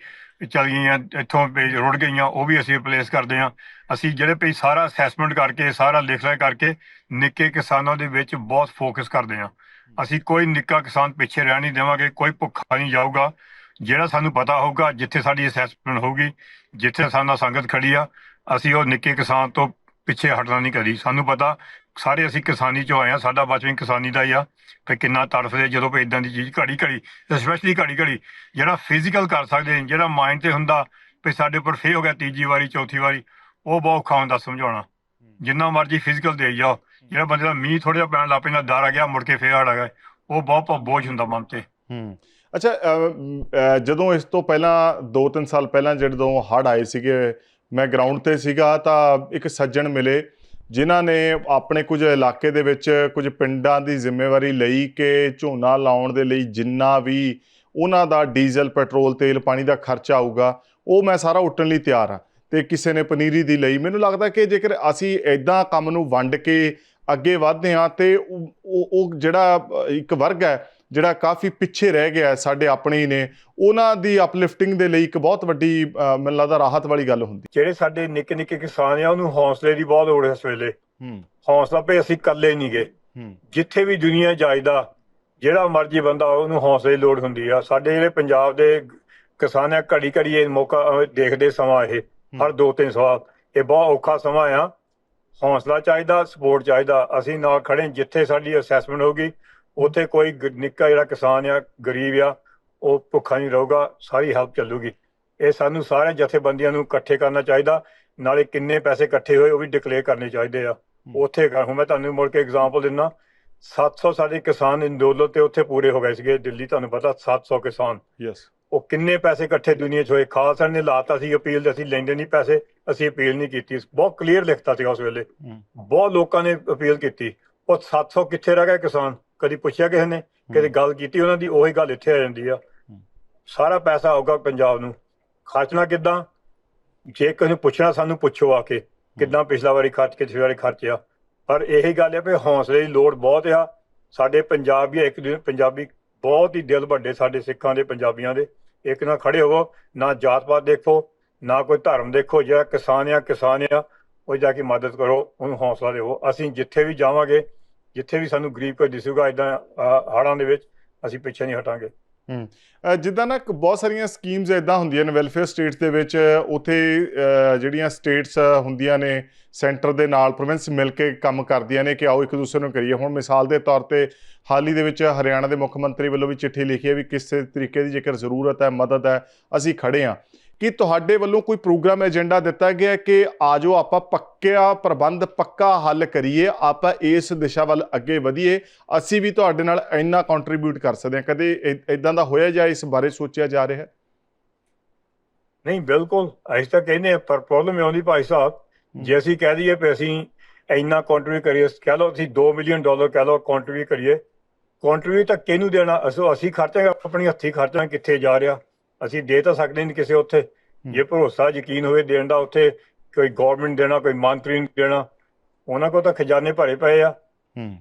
ਚਲ ਗਈਆਂ, ਇੱਥੋਂ ਰੁੜ ਗਈਆਂ, ਉਹ ਵੀ ਅਸੀਂ ਰਿਪਲੇਸ ਕਰਦੇ ਹਾਂ। ਅਸੀਂ ਜਿਹੜੇ ਵੀ ਸਾਰਾ ਅਸੈਸਮੈਂਟ ਕਰਕੇ, ਸਾਰਾ ਲਿਖ ਲੈ ਕਰਕੇ ਨਿੱਕੇ ਕਿਸਾਨਾਂ ਦੇ ਵਿੱਚ ਬਹੁਤ ਫੋਕਸ ਕਰਦੇ ਹਾਂ। ਅਸੀਂ ਕੋਈ ਨਿੱਕਾ ਕਿਸਾਨ ਪਿੱਛੇ ਰਹਿ ਨਹੀਂ ਦੇਵਾਂਗੇ, ਕੋਈ ਭੁੱਖਾ ਨਹੀਂ ਜਾਊਗਾ। ਜਿਹੜਾ ਸਾਨੂੰ ਪਤਾ ਹੋਊਗਾ, ਜਿੱਥੇ ਸਾਡੀ ਅਸੈਸਮੈਂਟ ਹੋਊਗੀ, ਜਿੱਥੇ ਸਾਡਾ ਸੰਗਤ ਖੜੀ ਆ, ਅਸੀਂ ਉਹ ਨਿੱਕੇ ਕਿਸਾਨ ਤੋਂ ਪਿੱਛੇ ਹਟਣਾ ਨਹੀਂ ਕਰੀ ਸਾਨੂੰ ਪਤਾ, ਸਾਰੇ ਅਸੀਂ ਕਿਸਾਨੀ ਚੋਂ ਆਏ ਆ, ਸਾਡਾ ਬਚਪਨ ਕਿਸਾਨੀ ਦਾ ਹੀ ਆ ਤੇ ਕਿੰਨਾ ਤੜਫਦੇ ਜਦੋਂ ਕੋਈ ਇਦਾਂ ਦੀ ਚੀਜ਼ ਘੜੀ ਘੜੀ ਸਪੈਸ਼ਲੀ ਘੜੀ ਘੜੀ, ਜਿਹੜਾ ਫਿਜ਼ੀਕਲ ਕਰ ਸਕਦੇ ਜਿਹੜਾ ਮਾਈਂਡ ਤੇ ਹੁੰਦਾ, ਵੀ ਸਾਡੇ ਉੱਪਰ ਫੇ ਹੋ ਗਿਆ ਤੀਜੀ ਵਾਰੀ, ਚੌਥੀ ਵਾਰੀ, ਉਹ ਬਹੁਤ ਔਖਾ ਹੁੰਦਾ ਸਮਝਾਉਣਾ। ਜਿੰਨਾ ਮਰਜ਼ੀ ਫਿਜ਼ੀਕਲ ਦੇ ਜਾਓ, ਜਿਹੜਾ ਬੰਦੇ ਦਾ ਮੀਂਹ ਥੋੜਾ ਜਿਹਾ ਪੈਣ ਲੱਗ ਪੈਂਦਾ, ਡਰ ਆ ਗਿਆ, ਮੁੜ ਕੇ ਫੇਰ ਹਟ ਗਿਆ, ਉਹ ਬਹੁਤ ਬਹੁਤ ਬੋਝ ਹੁੰਦਾ ਮਨ ਤੇ।
ਹੂੰ। ਅੱਛਾ ਜਦੋਂ ਇਸ ਤੋਂ ਪਹਿਲਾਂ 2-3 ਸਾਲ ਪਹਿਲਾਂ ਜਦੋਂ ਹੜ੍ਹ ਆਏ ਸੀਗੇ, ਮੈਂ ਗਰਾਊਂਡ ਤੇ ਸੀਗਾ, ਤਾਂ ਇੱਕ ਸੱਜਣ ਮਿਲੇ, ਜਿਨ੍ਹਾਂ ਨੇ ਆਪਣੇ ਕੁਝ ਇਲਾਕੇ ਦੇ ਵਿੱਚ ਕੁਝ ਪਿੰਡਾਂ ਦੀ ਜ਼ਿੰਮੇਵਾਰੀ ਲਈ ਕਿ ਝੋਨਾ ਲਾਉਣ ਦੇ ਲਈ ਜਿੰਨਾ ਵੀ ਉਹਨਾਂ ਦਾ ਡੀਜ਼ਲ, ਪੈਟਰੋਲ, ਤੇਲ, ਪਾਣੀ ਦਾ ਖਰਚਾ ਆਊਗਾ, ਉਹ ਮੈਂ ਸਾਰਾ ਉੱਟਣ ਲਈ ਤਿਆਰ ਹਾਂ। ਤੇ ਕਿਸੇ ਨੇ ਪਨੀਰੀ ਦੀ ਲਈ। ਮੈਨੂੰ ਲੱਗਦਾ ਕਿ ਜੇਕਰ ਅਸੀਂ ਐਦਾਂ ਕੰਮ ਨੂੰ ਵੰਡ ਕੇ ਅੱਗੇ ਵਧਦੇ ਹਾਂ ਤੇ ਉਹ ਜਿਹੜਾ ਇੱਕ ਵਰਗ ਹੈ ਜਿਹੜਾ ਕਾਫੀ ਪਿੱਛੇ ਰਹਿ ਗਿਆ ਸਾਡੇ ਆਪਣੇ ਹੀ ਨੇ ਉਹਨਾਂ ਦੀ ਅਪਲਿਫਟਿੰਗ ਦੇ ਲਈ ਇੱਕ ਬਹੁਤ ਵੱਡੀ ਮੈਨੂੰ ਲੱਗਦਾ ਰਾਹਤ ਵਾਲੀ ਗੱਲ ਹੁੰਦੀ।
ਜਿਹੜੇ ਸਾਡੇ ਨਿੱਕੇ ਨਿੱਕੇ ਕਿਸਾਨ ਆ ਉਹਨੂੰ ਹੌਸਲੇ ਦੀ ਬਹੁਤ ਲੋੜ ਹੈ ਇਸ ਵੇਲੇ।
ਹੂੰ।
ਹੌਸਲਾ ਭਈ ਅਸੀਂ ਇਕੱਲੇ ਨਹੀਂ ਗਏ
ਹੂੰ।
ਜਿੱਥੇ ਵੀ ਦੁਨੀਆ ਜਾਇਦਾ ਜਿਹੜਾ ਮਰਜ਼ੀ ਬੰਦਾ ਉਹਨੂੰ ਹੌਸਲੇ ਦੀ ਲੋੜ ਹੁੰਦੀ ਆ। ਸਾਡੇ ਜਿਹੜੇ ਪੰਜਾਬ ਦੇ ਕਿਸਾਨ ਆ ਘੜੀ ਘੜੀ ਇਹ ਮੌਕਾ ਦੇਖਦੇ ਸਮਾਂ ਇਹ ਹਰ ਦੋ ਤਿੰਨ ਸਾਲ। ਇਹ ਬਹੁਤ ਔਖਾ ਸਮਾਂ ਆ। ਹੌਸਲਾ ਚਾਹੀਦਾ ਸਪੋਰਟ ਚਾਹੀਦਾ। ਅਸੀਂ ਨਾਲ ਖੜੇ ਜਿੱਥੇ ਸਾਡੀ ਅਸੈਸਮੈਂਟ ਹੋਗੀ ਉੱਥੇ ਕੋਈ ਨਿੱਕਾ ਜਿਹੜਾ ਕਿਸਾਨ ਆ ਗਰੀਬ ਆ ਉਹ ਭੁੱਖਾ ਨਹੀਂ ਰਹੂਗਾ ਸਾਰੀ ਹੈਲਪ ਚੱਲੂਗੀ। ਇਹ ਸਾਨੂੰ ਸਾਰੇ ਜਥੇਬੰਦੀਆਂ ਨੂੰ ਇਕੱਠੇ ਕਰਨਾ ਚਾਹੀਦਾ ਨਾਲੇ ਕਿੰਨੇ ਪੈਸੇ ਇਕੱਠੇ ਹੋਏ ਉਹ ਵੀ ਡਿਕਲੇਅਰ ਕਰਨੇ ਚਾਹੀਦੇ ਆ। ਉੱਥੇ ਹੁਣ ਮੈਂ ਤੁਹਾਨੂੰ ਮੁੜ ਕੇ ਐਗਜ਼ਾਮਪਲ ਦਿੰਦਾ 700 ਸਾਡੇ ਕਿਸਾਨ ਅੰਦੋਲਨ ਤੇ ਉੱਥੇ ਪੂਰੇ ਹੋ ਗਏ ਸੀਗੇ ਦਿੱਲੀ ਤੁਹਾਨੂੰ ਪਤਾ 700 ਕਿਸਾਨ।
ਯੈਸ
ਉਹ ਕਿੰਨੇ ਪੈਸੇ ਇਕੱਠੇ ਦੁਨੀਆ 'ਚ ਹੋਏ? ਖਾਲਸਾ ਨੇ ਲਾਤਾ ਸੀ ਅਪੀਲ ਤੇ ਅਸੀਂ ਲੈਂਦੇ ਨਹੀਂ ਪੈਸੇ ਅਸੀਂ ਅਪੀਲ ਨਹੀਂ ਕੀਤੀ। ਬਹੁਤ ਕਲੀਅਰ ਲਿਖਤਾ ਸੀ ਉਸ ਵੇਲੇ। ਬਹੁਤ ਲੋਕਾਂ ਨੇ ਅਪੀਲ ਕੀਤੀ। ਉਹ 700 ਕਿੱਥੇ ਰਹਿ ਗਏ ਕਿਸਾਨ? ਕਦੀ ਪੁੱਛਿਆ ਕਿਸੇ ਨੇ ਕਦੇ ਗੱਲ ਕੀਤੀ ਉਹਨਾਂ ਦੀ ਉਹੀ ਗੱਲ ਇੱਥੇ ਆ ਜਾਂਦੀ ਆ। ਸਾਰਾ ਪੈਸਾ ਆਊਗਾ ਪੰਜਾਬ ਨੂੰ। ਖਰਚਣਾ ਕਿੱਦਾਂ? ਜੇ ਕਿਸੇ ਨੂੰ ਪੁੱਛਣਾ ਸਾਨੂੰ ਪੁੱਛੋ ਆ ਕੇ ਕਿੱਦਾਂ ਪਿਛਲਾ ਵਾਰੀ ਖਰਚ ਕੇ ਪਿਛਲੀ ਵਾਰੀ ਖਰਚਿਆ। ਪਰ ਇਹੀ ਗੱਲ ਹੈ ਵੀ ਹੌਸਲੇ ਦੀ ਲੋੜ ਬਹੁਤ ਆ। ਸਾਡੇ ਪੰਜਾਬੀ ਇੱਕ ਦੂਜੇ ਪੰਜਾਬੀ ਬਹੁਤ ਹੀ ਦਿਲ ਵੱਡੇ ਸਾਡੇ ਸਿੱਖਾਂ ਦੇ ਪੰਜਾਬੀਆਂ ਦੇ। ਇੱਕ ਨਾਲ ਖੜੇ ਹੋਵੋ ਨਾ ਜਾਤ ਪਾਤ ਦੇਖੋ ਨਾ ਕੋਈ ਧਰਮ ਦੇਖੋ ਜਿਹੜਾ ਕਿਸਾਨ ਆ ਕਿਸਾਨ ਆ ਉਹ ਜਾ ਕੇ ਮਦਦ ਕਰੋ ਉਹਨੂੰ ਹੌਸਲਾ ਦਿਓ। ਅਸੀਂ ਜਿੱਥੇ ਵੀ ਜਾਵਾਂਗੇ ਜਿੱਥੇ ਵੀ ਸਾਨੂੰ ਗਰੀਬ ਕੋਈ ਦਿਸੂਗਾ ਇਦਾਂ ਹਾੜਾਂ ਦੇ ਵਿੱਚ ਅਸੀਂ ਪਿੱਛੇ ਨਹੀਂ ਹਟਾਂਗੇ।
ਜਿੱਦਾਂ ਨਾ ਬਹੁਤ ਸਾਰੀਆਂ ਸਕੀਮਸ ਇਦਾਂ ਹੁੰਦੀਆਂ ਨੇ ਵੈਲਫੇਅਰ ਸਟੇਟਸ ਦੇ ਵਿੱਚ, ਉਥੇ ਜਿਹੜੀਆਂ ਸਟੇਟਸ ਹੁੰਦੀਆਂ ਨੇ, ਸੈਂਟਰ ਦੇ ਨਾਲ ਪ੍ਰੋਵਿੰਸ ਮਿਲ ਕੇ ਕੰਮ ਕਰਦੀਆਂ ਨੇ ਕਿ ਆਓ ਇੱਕ ਦੂਸਰੇ ਨੂੰ ਕਰੀਏ। ਹੁਣ ਮਿਸਾਲ ਦੇ ਤੌਰ ਤੇ ਹਾਲ ਹੀ ਦੇ ਵਿੱਚ ਹਰਿਆਣਾ ਦੇ ਮੁੱਖ ਮੰਤਰੀ ਵੱਲੋਂ ਵੀ ਚਿੱਠੀ ਲਿਖੀ ਹੈ ਵੀ ਕਿਸੇ ਤਰੀਕੇ ਦੀ ਜੇਕਰ ਜ਼ਰੂਰਤ ਹੈ, ਮਦਦ ਹੈ, ਅਸੀਂ ਖੜੇ ਹਾਂ। ਕਿ ਤੁਹਾਡੇ ਵੱਲੋਂ ਕੋਈ ਪ੍ਰੋਗਰਾਮ ਏਜੰਡਾ ਦਿੱਤਾ ਗਿਆ ਕਿ ਆਜੋ ਆਪਾਂ ਪੱਕਿਆ ਪ੍ਰਬੰਧ ਪੱਕਾ ਹੱਲ ਕਰੀਏ ਆਪਾਂ ਇਸ ਦਿਸ਼ਾ ਵੱਲ ਅੱਗੇ ਵਧੀਏ ਅਸੀਂ ਵੀ ਤੁਹਾਡੇ ਨਾਲ ਇੰਨਾ ਕੰਟਰੀਬਿਊਟ ਕਰ ਸਕਦੇ ਹਾਂ? ਕਦੇ ਇਦਾਂ ਦਾ ਹੋਇਆ ਜਾਂ ਇਸ ਬਾਰੇ ਸੋਚਿਆ ਜਾ ਰਿਹਾ ਹੈ?
ਨਹੀਂ ਬਿਲਕੁਲ। ਅਸੀਂ ਤਾਂ ਕਹਿੰਦੇ ਪਰ ਪ੍ਰੋਬਲਮ ਇਹ ਆਉਂਦੀ ਭਾਈ ਸਾਹਿਬ ਜੇ ਅਸੀਂ ਕਹਿ ਦਈਏ ਕਿ ਅਸੀਂ ਇੰਨਾ ਕੰਟਰੀਬਿਊਟ ਕਰੀਏ ਕਹਿ ਲਓ ਅਸੀਂ 2 ਮਿਲੀਅਨ ਡਾਲਰ ਕਹਿ ਲਓ ਕੰਟਰੀਬਿਊਟ ਕਰੀਏ ਕੰਟਰੀਬਿਊਟ ਤਾਂ ਕਿਹਨੂੰ ਦੇਣਾ? ਅਸੀਂ ਅਸੀਂ ਖਰਚਾਂਗੇ ਆਪਣੀ ਹੱਥੀਂ ਖਰਚਾਂਗੇ ਕਿੱਥੇ ਜਾ ਰਿਹਾ? ਅਸੀਂ ਦੇ ਤਾਂ ਸਕਦੇ ਨਹੀਂ ਕਿਸੇ ਉੱਥੇ। ਜੇ ਭਰੋਸਾ ਯਕੀਨ ਹੋਵੇ ਦੇਣ ਦਾ ਉੱਥੇ ਕੋਈ ਗਵਰਨਮੈਂਟ ਦੇਣਾ ਕੋਈ ਮੰਤਰੀ ਦੇਣਾ ਉਹਨਾਂ ਕੋਲ ਤਾਂ ਖਜ਼ਾਨੇ ਭਰੇ ਪਏ ਆ।
ਹੂੰ।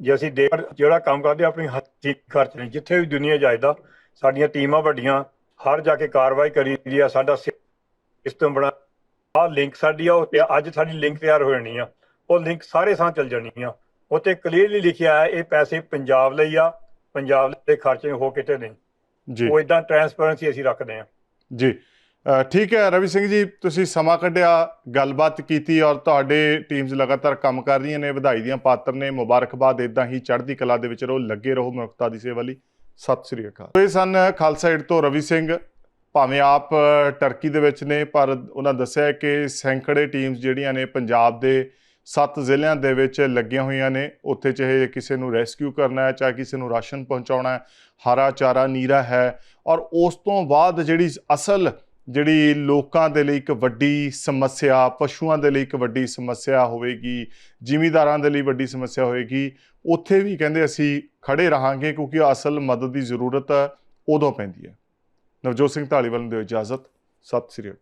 ਜੇ ਅਸੀਂ ਦੇ ਜਿਹੜਾ ਕੰਮ ਕਰਦੇ ਆਪਣੀ ਹੱਥੀਂ ਖਰਚ ਨੇ ਜਿੱਥੇ ਵੀ ਦੁਨੀਆ ਜਾਇਦਾ ਸਾਡੀਆਂ ਟੀਮਾਂ ਵੱਡੀਆਂ ਹਰ ਜਾ ਕੇ ਕਾਰਵਾਈ ਕਰੀ ਦੀ ਆ ਸਾਡਾ ਸਿਸਟਮ ਬਣਾ। ਆ ਲਿੰਕ ਸਾਡੀ ਆ ਉਹ ਅੱਜ ਸਾਡੀ ਲਿੰਕ ਤਿਆਰ ਹੋ ਜਾਣੀ ਆ। ਉਹ ਲਿੰਕ ਸਾਰੇ ਥਾਂ ਚੱਲ ਜਾਣੀ ਆ। ਉੱਤੇ ਕਲੀਅਰਲੀ ਲਿਖਿਆ ਹੈ ਇਹ ਪੈਸੇ ਪੰਜਾਬ ਲਈ ਆ ਪੰਜਾਬ ਦੇ ਖਰਚੇ ਹੋ ਕਿਤੇ ਨਹੀਂ।
ਜੀ।
ਉਹ ਇਦਾਂ ਟਰਾਂਸਪੇਰੈਂਸੀ ਅਸੀਂ ਰੱਖਦੇ ਹਾਂ।
ਜੀ। ਠੀਕ ਹੈ ਰਵੀ ਸਿੰਘ ਜੀ ਤੁਸੀਂ ਸਮਾਂ ਕੱਢਿਆ ਗੱਲਬਾਤ ਕੀਤੀ ਔਰ ਤੁਹਾਡੇ ਟੀਮਸ ਲਗਾਤਾਰ ਕੰਮ ਕਰ ਰਹੀਆਂ ਨੇ ਵਧਾਈ ਦੀਆਂ ਪਾਤਰ ਨੇ ਮੁਬਾਰਕਬਾਦ ਇਦਾਂ ਹੀ ਚੜ੍ਹਦੀ ਕਲਾ ਦੇ ਵਿੱਚ ਰਹੋ ਲੱਗੇ ਰਹੋ ਮਨੁੱਖਤਾ ਦੀ ਸੇਵਾ ਲਈ। ਸਤਿ ਸ੍ਰੀ ਅਕਾਲ। ਇਹ ਸਨ ਖਾਲਸਾ ਏਡ ਤੋਂ ਰਵੀ ਸਿੰਘ ਭਾਵੇਂ ਆਪ ਟਰਕੀ ਦੇ ਵਿੱਚ ਨੇ ਪਰ ਉਹਨਾਂ ਦੱਸਿਆ ਕਿ ਸੈਂਕੜੇ ਟੀਮਸ ਜਿਹੜੀਆਂ ਨੇ ਪੰਜਾਬ ਦੇ ਸੱਤ ਜ਼ਿਲ੍ਹਿਆਂ ਦੇ ਵਿੱਚ ਲੱਗੀਆਂ ਹੋਈਆਂ ਨੇ ਉੱਥੇ ਚਾਹੇ ਕਿਸੇ ਨੂੰ ਰੈਸਕਿਊ ਕਰਨਾ ਹੈ ਚਾਹੇ ਕਿਸੇ ਨੂੰ ਰਾਸ਼ਨ ਪਹੁੰਚਾਉਣਾ ਹੈ ਹਰਾ ਚਾਰਾ ਨੀਰਾ ਹੈ ਔਰ ਉਸ ਤੋਂ ਬਾਅਦ ਜਿਹੜੀ ਅਸਲ ਜਿਹੜੀ ਲੋਕਾਂ ਦੇ ਲਈ ਇੱਕ ਵੱਡੀ ਸਮੱਸਿਆ, ਪਸ਼ੂਆਂ ਦੇ ਲਈ ਇੱਕ ਵੱਡੀ ਸਮੱਸਿਆ ਹੋਵੇਗੀ, ਜ਼ਿਮੀਂਦਾਰਾਂ ਦੇ ਲਈ ਵੱਡੀ ਸਮੱਸਿਆ ਹੋਵੇਗੀ, ਉੱਥੇ ਵੀ ਕਹਿੰਦੇ ਅਸੀਂ ਖੜੇ ਰਹਾਂਗੇ ਕਿਉਂਕਿ ਅਸਲ ਮਦਦ ਦੀ ਜ਼ਰੂਰਤ ਉਦੋਂ ਪੈਂਦੀ ਹੈ। ਨਵਜੋਤ ਸਿੰਘ ਢਾਲੀਵਾਲ ਨੂੰ ਦਿਓ ਇਜਾਜ਼ਤ। ਸਤਿ ਸ੍ਰੀ ਅਕਾਲ।